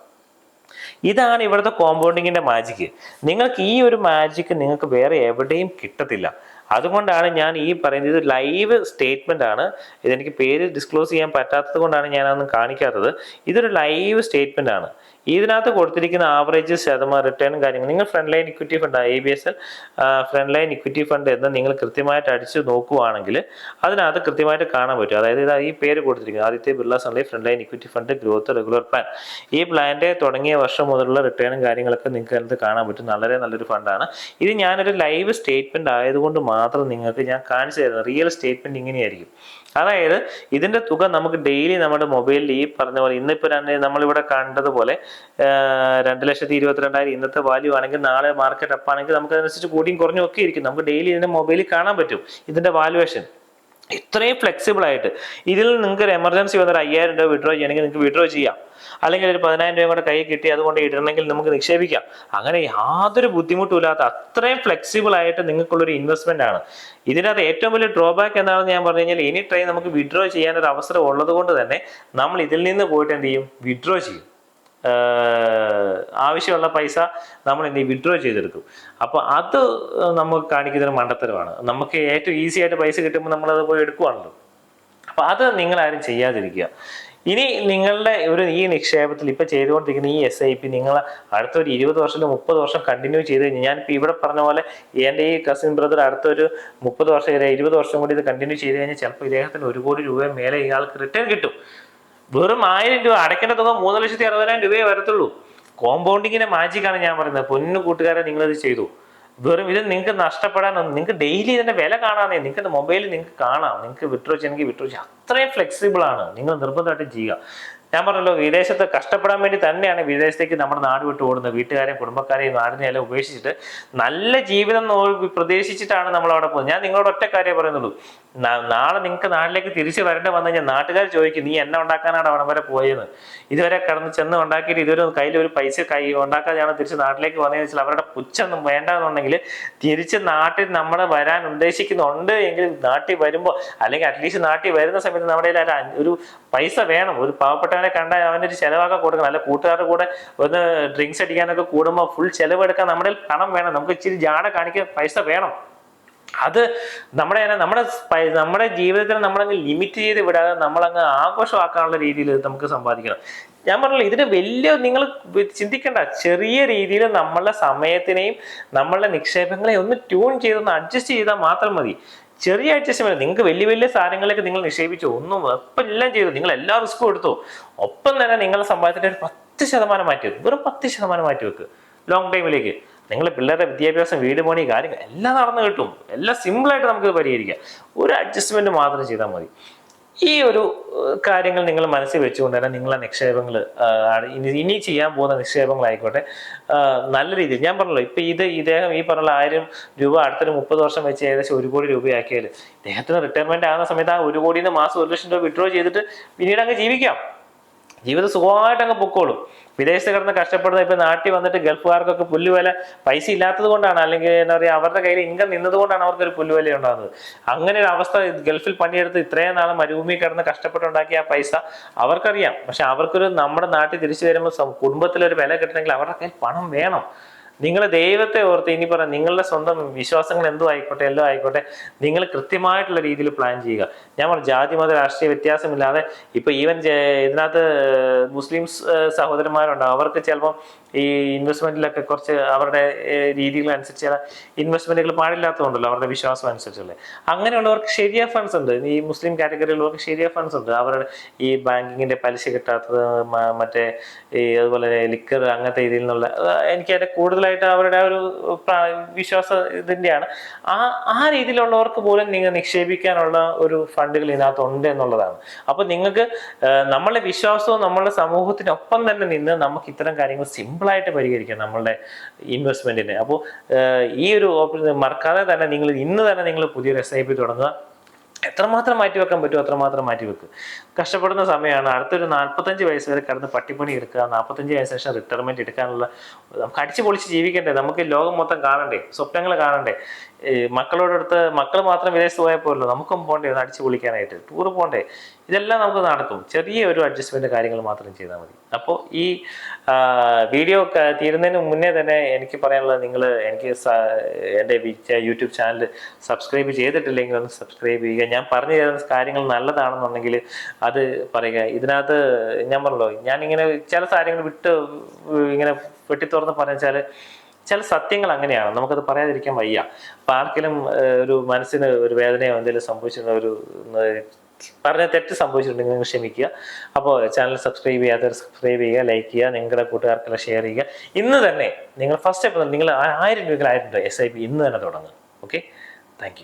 ഇതാണ് ഇവിടുത്തെ കോമ്പൗണ്ടിങ്ങിന്റെ മാജിക്ക് നിങ്ങൾക്ക് ഈ ഒരു മാജിക്ക് നിങ്ങൾക്ക് വേറെ എവിടെയും കിട്ടത്തില്ല. അതുകൊണ്ടാണ് ഞാൻ ഈ പറയുന്നത് ഇത് ലൈവ് സ്റ്റേറ്റ്മെന്റ് ആണ്. ഇതെനിക്ക് പേര് ഡിസ്ക്ലോസ് ചെയ്യാൻ പറ്റാത്തത് കൊണ്ടാണ് ഞാൻ അതൊന്നും കാണിക്കാത്തത്. ഇതൊരു ലൈവ് സ്റ്റേറ്റ്മെന്റ് ആണ്. ഇതിനകത്ത് കൊടുത്തിരിക്കുന്ന ആവറേജ് ശതമാനം റിട്ടേണും കാര്യങ്ങളും നിങ്ങൾ front line equity fund I B S L front line equity fund എന്ന് നിങ്ങൾ കൃത്യമായിട്ട് അടിച്ച് നോക്കുവാണെങ്കിൽ അതിനകത്ത് കൃത്യമായിട്ട് കാണാൻ പറ്റും. അതായത് ഇത് ഈ പേര് കൊടുത്തിരിക്കുന്നത്. ആദ്യത്തെ Birla Sun Life front line equity fund growth regular plan ഈ പ്ലാന്റെ തുടങ്ങിയ വർഷം മുതലുള്ള റിട്ടേണും കാര്യങ്ങളൊക്കെ നിങ്ങൾക്ക് അതിനകത്ത് കാണാൻ പറ്റും. വളരെ നല്ലൊരു ഫണ്ടാണ് ഇത് ഞാനൊരു ലൈവ് സ്റ്റേറ്റ്മെന്റ് ആയതുകൊണ്ട് മാത്രം നിങ്ങൾക്ക് ഞാൻ കാണിച്ചു തരുന്നത്. റിയൽ സ്റ്റേറ്റ്മെന്റ് ഇങ്ങനെയായിരിക്കും. അതായത് ഇതിന്റെ തുക നമുക്ക് ഡെയിലി നമ്മുടെ മൊബൈലിൽ ഈ പറഞ്ഞ പോലെ ഇന്നിപ്പോൾ രണ്ട് നമ്മളിവിടെ കണ്ടതുപോലെ രണ്ട് ലക്ഷത്തി ഇരുപത്തിരണ്ടായിരം ഇന്നത്തെ വാല്യൂ ആണെങ്കിൽ നാളെ മാർക്കറ്റ് അപ്പാണെങ്കിൽ നമുക്ക് അതനുസരിച്ച് കൂടിയും കുറഞ്ഞും ഒക്കെ ഇരിക്കും. നമുക്ക് ഡെയിലി ഇതിന്റെ മൊബൈലിൽ കാണാൻ പറ്റും ഇതിന്റെ വാല്യുവേഷൻ ഇത്രയും ഫ്ലെക്സിബിൾ ആയിട്ട് ഇതിൽ നിങ്ങൾക്ക് ഒരു എമർജൻസി വന്നൊരു അയ്യായിരം രൂപ വിഡ്രോ ചെയ്യണമെങ്കിൽ നിങ്ങൾക്ക് വിഡ്രോ ചെയ്യാം. അല്ലെങ്കിൽ ഒരു പതിനായിരം രൂപ കൂടെ കൈ കിട്ടി അതുകൊണ്ട് ഇടണമെങ്കിൽ നമുക്ക് നിക്ഷേപിക്കാം. അങ്ങനെ യാതൊരു ബുദ്ധിമുട്ടും ഇല്ലാത്ത അത്രയും ഫ്ലെക്സിബിൾ ആയിട്ട് നിങ്ങൾക്കുള്ളൊരു ഇൻവെസ്റ്റ്മെന്റ് ആണ്. ഇതിനകത്ത് ഏറ്റവും വലിയ ഡ്രോബാക്ക് എന്താണെന്ന് ഞാൻ പറഞ്ഞു കഴിഞ്ഞാൽ എനി ട്രെയിൻ നമുക്ക് വിഡ്രോ ചെയ്യാൻ ഒരു അവസരം ഉള്ളത് കൊണ്ട് തന്നെ നമ്മൾ ഇതിൽ നിന്ന് പോയിട്ട് എന്ത് ചെയ്യും? വിഡ്രോ ചെയ്യും. ആവശ്യമുള്ള പൈസ നമ്മൾ ഇനി വിഡ്രോ ചെയ്തെടുക്കും. അപ്പോൾ അത് നമുക്ക് കാണിക്കുന്നൊരു മണ്ടത്തരമാണ്. നമുക്ക് ഏറ്റവും ഈസി ആയിട്ട് പൈസ കിട്ടുമ്പോൾ നമ്മളത് പോയി എടുക്കുവാണല്ലോ. അപ്പോൾ അത് നിങ്ങൾ ആരും ചെയ്യാതിരിക്കുക. ഇനി നിങ്ങളുടെ ഒരു ഈ നിക്ഷേപത്തിൽ ഇപ്പൊ ചെയ്തുകൊണ്ടിരിക്കുന്ന ഈ എസ് ഐ പി നിങ്ങൾ അടുത്തൊരു ഇരുപത് വർഷം മുപ്പത് വർഷം കണ്ടിന്യൂ ചെയ്ത് കഴിഞ്ഞാൽ ഞാനിപ്പോൾ ഇവിടെ പറഞ്ഞ പോലെ എന്റെ ഈ കസിൻ ബ്രദർ അടുത്തൊരു മുപ്പത് വർഷം ഇരുപത് വർഷം കൂടി ഇത് കണ്ടിന്യൂ ചെയ്ത് കഴിഞ്ഞാൽ ചിലപ്പോൾ ഇദ്ദേഹത്തിന് ഒരു കോടി രൂപ മേലെ ഇയാൾക്ക് റിട്ടേൺ കിട്ടും. വെറും ആയിരം രൂപ അടയ്ക്കേണ്ട തുക മൂന്ന് ലക്ഷത്തി അറുപതിനായിരം രൂപയെ വരത്തുള്ളൂ. കോമ്പൗണ്ടിങ്ങിന്റെ മാജിക്കാണ് ഞാൻ പറയുന്നത്. പൊന്നു കൂട്ടുകാരെ നിങ്ങളിത് ചെയ്തു. വെറും ഇത് നിങ്ങൾക്ക് നഷ്ടപ്പെടാനൊന്നും നിങ്ങൾക്ക് ഡെയിലി ഇതിന്റെ വില കാണാനേ നിങ്ങൾക്ക് മൊബൈലിൽ നിങ്ങൾക്ക് കാണാം. നിങ്ങൾക്ക് ചെയ്യണമെങ്കിൽ വിട്രോ ചെയ്യാം. അത്രയും ഫ്ലെക്സിബിൾ ആണ്. നിങ്ങൾ നിർബന്ധമായിട്ടും ചെയ്യുക. ഞാൻ പറഞ്ഞല്ലോ വിദേശത്ത് കഷ്ടപ്പെടാൻ വേണ്ടി തന്നെയാണ് വിദേശത്തേക്ക് നമ്മുടെ നാട് വിട്ട് ഓടുന്നത്. വീട്ടുകാരെയും കുടുംബക്കാരെയും നാടിനെ എല്ലാം ഉപേക്ഷിച്ചിട്ട് നല്ല ജീവിതം പ്രതീക്ഷിച്ചിട്ടാണ് നമ്മൾ അവിടെ പോകുന്നത്. ഞാൻ നിങ്ങളോട് ഒറ്റ കാര്യമേ പറയുന്നുള്ളൂ. നാളെ നിങ്ങൾക്ക് നാട്ടിലേക്ക് തിരിച്ചു വരേണ്ട വന്നു കഴിഞ്ഞാൽ നാട്ടുകാർ ചോദിക്കും നീ എന്നെ ഉണ്ടാക്കാനാണ് അവിടെ വരെ പോയത് ഇതുവരെ കടന്ന് ചെന്ന് ഉണ്ടാക്കിയിട്ട് ഇതുവരെ കയ്യിൽ ഒരു പൈസ കൈ ഉണ്ടാക്കാതെയാണ് തിരിച്ച് നാട്ടിലേക്ക് വന്നതെന്ന് വെച്ചാൽ അവരുടെ പുച്ഛൊന്നും വേണ്ടെന്നുണ്ടെങ്കിൽ തിരിച്ച് നാട്ടിൽ നമ്മൾ വരാൻ ഉദ്ദേശിക്കുന്നുണ്ട് എങ്കിൽ നാട്ടിൽ വരുമ്പോൾ അല്ലെങ്കിൽ അറ്റ്ലീസ്റ്റ് നാട്ടിൽ വരുന്ന സമയത്ത് നമ്മുടെ ഒരു പൈസ വേണം. ഒരു പാവപ്പെട്ടവനെ കണ്ടാൽ ഒരു ചിലവാക്കാൻ കൊടുക്കണം. അല്ല കൂട്ടുകാരുടെ കൂടെ ഒന്ന് ഡ്രിങ്ക്സ് അടിക്കാനൊക്കെ കൂടുമ്പോൾ ഫുൾ ചിലവെടുക്കാൻ നമ്മുടെ പണം വേണം. നമുക്ക് ഇച്ചിരി ജാട കാണിക്കാൻ പൈസ വേണം. അത് നമ്മുടെ നമ്മുടെ നമ്മുടെ ജീവിതത്തിൽ നമ്മളങ്ങ് ലിമിറ്റ് ചെയ്ത് വിടാതെ നമ്മളങ്ങ് ആഘോഷമാക്കാനുള്ള രീതിയിൽ നമുക്ക് സമ്പാദിക്കണം. ഞാൻ പറഞ്ഞല്ലോ ഇതിന് വലിയ നിങ്ങൾ ചിന്തിക്കേണ്ട. ചെറിയ രീതിയിൽ നമ്മളുടെ സമയത്തിനെയും നമ്മളുടെ നിക്ഷേപങ്ങളെയും ഒന്ന് ട്യൂൺ ചെയ്തൊന്ന് അഡ്ജസ്റ്റ് ചെയ്താൽ മാത്രം മതി. ചെറിയ അഡ്ജസ്റ്റ്മെന്റ് നിങ്ങൾക്ക് വലിയ വലിയ സാധനങ്ങളൊക്കെ നിങ്ങൾ നിക്ഷേപിച്ചു. ഒന്നും ഒപ്പം എല്ലാം ചെയ്തു. നിങ്ങൾ എല്ലാ റിസ്ക്കും എടുത്തു. ഒപ്പം തന്നെ നിങ്ങളുടെ സമ്പാദത്തിന്റെ ഒരു പത്ത് ശതമാനം മാറ്റി വെക്കും. വെറും പത്ത് ശതമാനം മാറ്റി വെക്ക്. ലോങ് ടൈമിലേക്ക് നിങ്ങൾ പിള്ളേരുടെ വിദ്യാഭ്യാസം വീട് പണി കാര്യങ്ങൾ എല്ലാം നടന്നു കിട്ടും. എല്ലാം സിമ്പിളായിട്ട് നമുക്ക് പരിഹരിക്കാം. ഒരു അഡ്ജസ്റ്റ്മെന്റ് മാത്രം ചെയ്താൽ മതി. ഈ ഒരു കാര്യങ്ങൾ നിങ്ങൾ മനസ്സിൽ വെച്ചുകൊണ്ട് തന്നെ നിങ്ങളെ നിക്ഷേപങ്ങൾ ഇനി ചെയ്യാൻ പോകുന്ന നിക്ഷേപങ്ങളായിക്കോട്ടെ. നല്ല രീതിയിൽ ഞാൻ പറഞ്ഞല്ലോ ഇപ്പൊ ഇത് ഇദ്ദേഹം ഈ പറഞ്ഞ ആയിരം രൂപ അടുത്തൊരു മുപ്പത് വർഷം വെച്ച് ഏകദേശം ഒരു കോടി രൂപയാക്കിയാൽ ഇദ്ദേഹത്തിന് റിട്ടയർമെന്റ് ആകുന്ന സമയത്ത് ആ ഒരു കോടിയിൽ നിന്ന് മാസം ഒരു ലക്ഷം രൂപ വിഡ്രോ ചെയ്തിട്ട് പിന്നീട് അങ്ങ് ജീവിക്കാം. ജീവിതം സുഖമായിട്ട് അങ്ങ് പൊക്കോളും. വിദേശത്ത് കിടന്ന് കഷ്ടപ്പെടുന്ന ഇപ്പൊ നാട്ടിൽ വന്നിട്ട് ഗൾഫുകാർക്കൊക്കെ പുല്ലുവില പൈസ ഇല്ലാത്തത് കൊണ്ടാണ്. അല്ലെങ്കിൽ എന്താ പറയുക അവരുടെ കയ്യിൽ ഇൻകം നിന്നതുകൊണ്ടാണ് അവർക്ക് ഒരു പുല്ലുവില ഉണ്ടാകുന്നത് അങ്ങനെ ഒരു അവസ്ഥ ഗൾഫിൽ പണിയെടുത്ത് ഇത്രയും നാളെ മരുഭൂമി കിടന്ന് കഷ്ടപ്പെട്ടുണ്ടാക്കിയ ആ പൈസ അവർക്കറിയാം. പക്ഷെ അവർക്കൊരു നമ്മുടെ നാട്ടിൽ തിരിച്ചു വരുമ്പോൾ കുടുംബത്തിലൊരു വില കിട്ടണമെങ്കിൽ അവരുടെ കയ്യിൽ പണം വേണം. നിങ്ങൾ ദൈവത്തെ ഓർത്ത് ഇനി പറയാം നിങ്ങളുടെ സ്വന്തം വിശ്വാസങ്ങൾ എന്തോ ആയിക്കോട്ടെ എല്ലാം ആയിക്കോട്ടെ നിങ്ങൾ കൃത്യമായിട്ടുള്ള രീതിയിൽ പ്ലാൻ ചെയ്യുക. ഞാൻ പറഞ്ഞു ജാതി മത രാഷ്ട്രീയ വ്യത്യാസമില്ലാതെ ഇപ്പൊ ഈവൻ ഇതിനകത്ത് മുസ്ലിംസ് സഹോദരന്മാരുണ്ടാവും. അവർക്ക് ചിലപ്പം ഈ ഇൻവെസ്റ്റ്മെന്റിലൊക്കെ കുറച്ച് അവരുടെ രീതികൾ ചില ഇൻവെസ്റ്റ്മെന്റുകൾ പാടില്ലാത്തതുണ്ടല്ലോ അവരുടെ വിശ്വാസം അനുസരിച്ചല്ലേ അങ്ങനെയുള്ളവർക്ക് ശരിയ ഫണ്ട്സ് ഉണ്ട്. ഈ മുസ്ലിം കാറ്റഗറിയിലുള്ളവർക്ക് ശരിയ ഫണ്ട്സ് ഉണ്ട്. അവരുടെ ഈ ബാങ്കിങ്ങിന്റെ പലിശ കിട്ടാത്തത് മറ്റേ ഈ അതുപോലെ ലിക്കർ അങ്ങനത്തെ രീതിയിൽ നിന്നുള്ള എനിക്ക് അതിന്റെ കൂടുതലായിട്ട് അവരുടെ ഒരു വിശ്വാസ ഇതിന്റെയാണ്. ആ ആ രീതിയിലുള്ളവർക്ക് പോലും നിങ്ങൾ നിക്ഷേപിക്കാനുള്ള ഒരു ഫണ്ടുകൾ ഇതിനകത്തുണ്ട് എന്നുള്ളതാണ്. അപ്പൊ നിങ്ങൾക്ക് നമ്മളെ വിശ്വാസവും നമ്മളുടെ സമൂഹത്തിനൊപ്പം തന്നെ നിന്ന് നമുക്ക് ഇത്തരം കാര്യങ്ങൾ സിമ്പിളായിട്ട് പരിഹരിക്കാം നമ്മളുടെ ഇൻവെസ്റ്റ്മെന്റിന് അപ്പോൾ ഈ ഒരു ഓപ്പ- മറക്കാതെ തന്നെ നിങ്ങൾ ഇന്ന് തന്നെ നിങ്ങൾ പുതിയൊരു എസ് ഐ പി തുടങ്ങുക. എത്രമാത്രം മാറ്റി വെക്കാൻ പറ്റുമോ അത്രമാത്രം മാറ്റി വെക്ക്. കഷ്ടപ്പെടുന്ന സമയമാണ്. അടുത്തൊരു നാൽപ്പത്തഞ്ച് വയസ്സ് വരെ കിടന്ന് പട്ടിപ്പണി എടുക്കുക. നാൽപ്പത്തഞ്ച് വയസ്സിന് ശേഷം റിട്ടയർമെന്റ് എടുക്കാനുള്ള നമുക്ക് അടിച്ചു പൊളിച്ച് ജീവിക്കണ്ടേ? നമുക്ക് ലോകം മൊത്തം കാണണ്ടേ? സ്വപ്നങ്ങൾ കാണണ്ടേ? മക്കളോടടുത്ത് മക്കൾ മാത്രം വിദേശത്ത് പോയാൽ പോരല്ലോ. നമുക്കും പോകണ്ടേ ഒന്ന് അടിച്ചു പൊളിക്കാനായിട്ട്. ടൂർ പോകണ്ടേ ഇതെല്ലാം നമുക്ക് നടത്തും. ചെറിയ ഒരു അഡ്ജസ്റ്റ്മെന്റ് കാര്യങ്ങൾ മാത്രം ചെയ്താൽ മതി. അപ്പോൾ ഈ വീഡിയോ തീരുന്നതിന് മുന്നേ തന്നെ എനിക്ക് പറയാനുള്ളത് നിങ്ങൾ എനിക്ക് എന്റെ യൂട്യൂബ് ചാനൽ സബ്സ്ക്രൈബ് ചെയ്തിട്ടില്ലെങ്കിൽ ഒന്ന് സബ്സ്ക്രൈബ് ചെയ്യുക. ഞാൻ പറഞ്ഞു തരുന്ന കാര്യങ്ങൾ നല്ലതാണെന്നുണ്ടെങ്കിൽ അത് പറയുക. ഇതിനകത്ത് ഞാൻ പറഞ്ഞല്ലോ ഞാനിങ്ങനെ ചില കാര്യങ്ങൾ വിട്ട് ഇങ്ങനെ വെട്ടിത്തുറന്ന് പറഞ്ഞാൽ ചില സത്യങ്ങൾ അങ്ങനെയാണ്. നമുക്കത് പറയാതിരിക്കാൻ വയ്യ. അപ്പം ആർക്കെങ്കിലും ഒരു മനസ്സിന് ഒരു വേദനയോ എന്തെങ്കിലും സംഭവിച്ചിട്ടുള്ള ഒരു പറഞ്ഞ തെറ്റ് സംഭവിച്ചിട്ടുണ്ടെങ്കിൽ നിങ്ങൾ ക്ഷമിക്കുക. അപ്പോൾ ചാനൽ സബ്സ്ക്രൈബ് ചെയ്യാത്തവർ സബ്സ്ക്രൈബ് ചെയ്യുക ലൈക്ക് ചെയ്യുക നിങ്ങളുടെ കൂട്ടുകാർക്കെല്ലാം ഷെയർ ചെയ്യുക. ഇന്ന് തന്നെ നിങ്ങൾ ഫസ്റ്റ് സ്റ്റെപ്പ് നിങ്ങൾ ആയിരം രൂപ ആയിരം രൂപ എസ് ഐ പി ഇന്ന് തന്നെ തുടങ്ങുക. Okay thank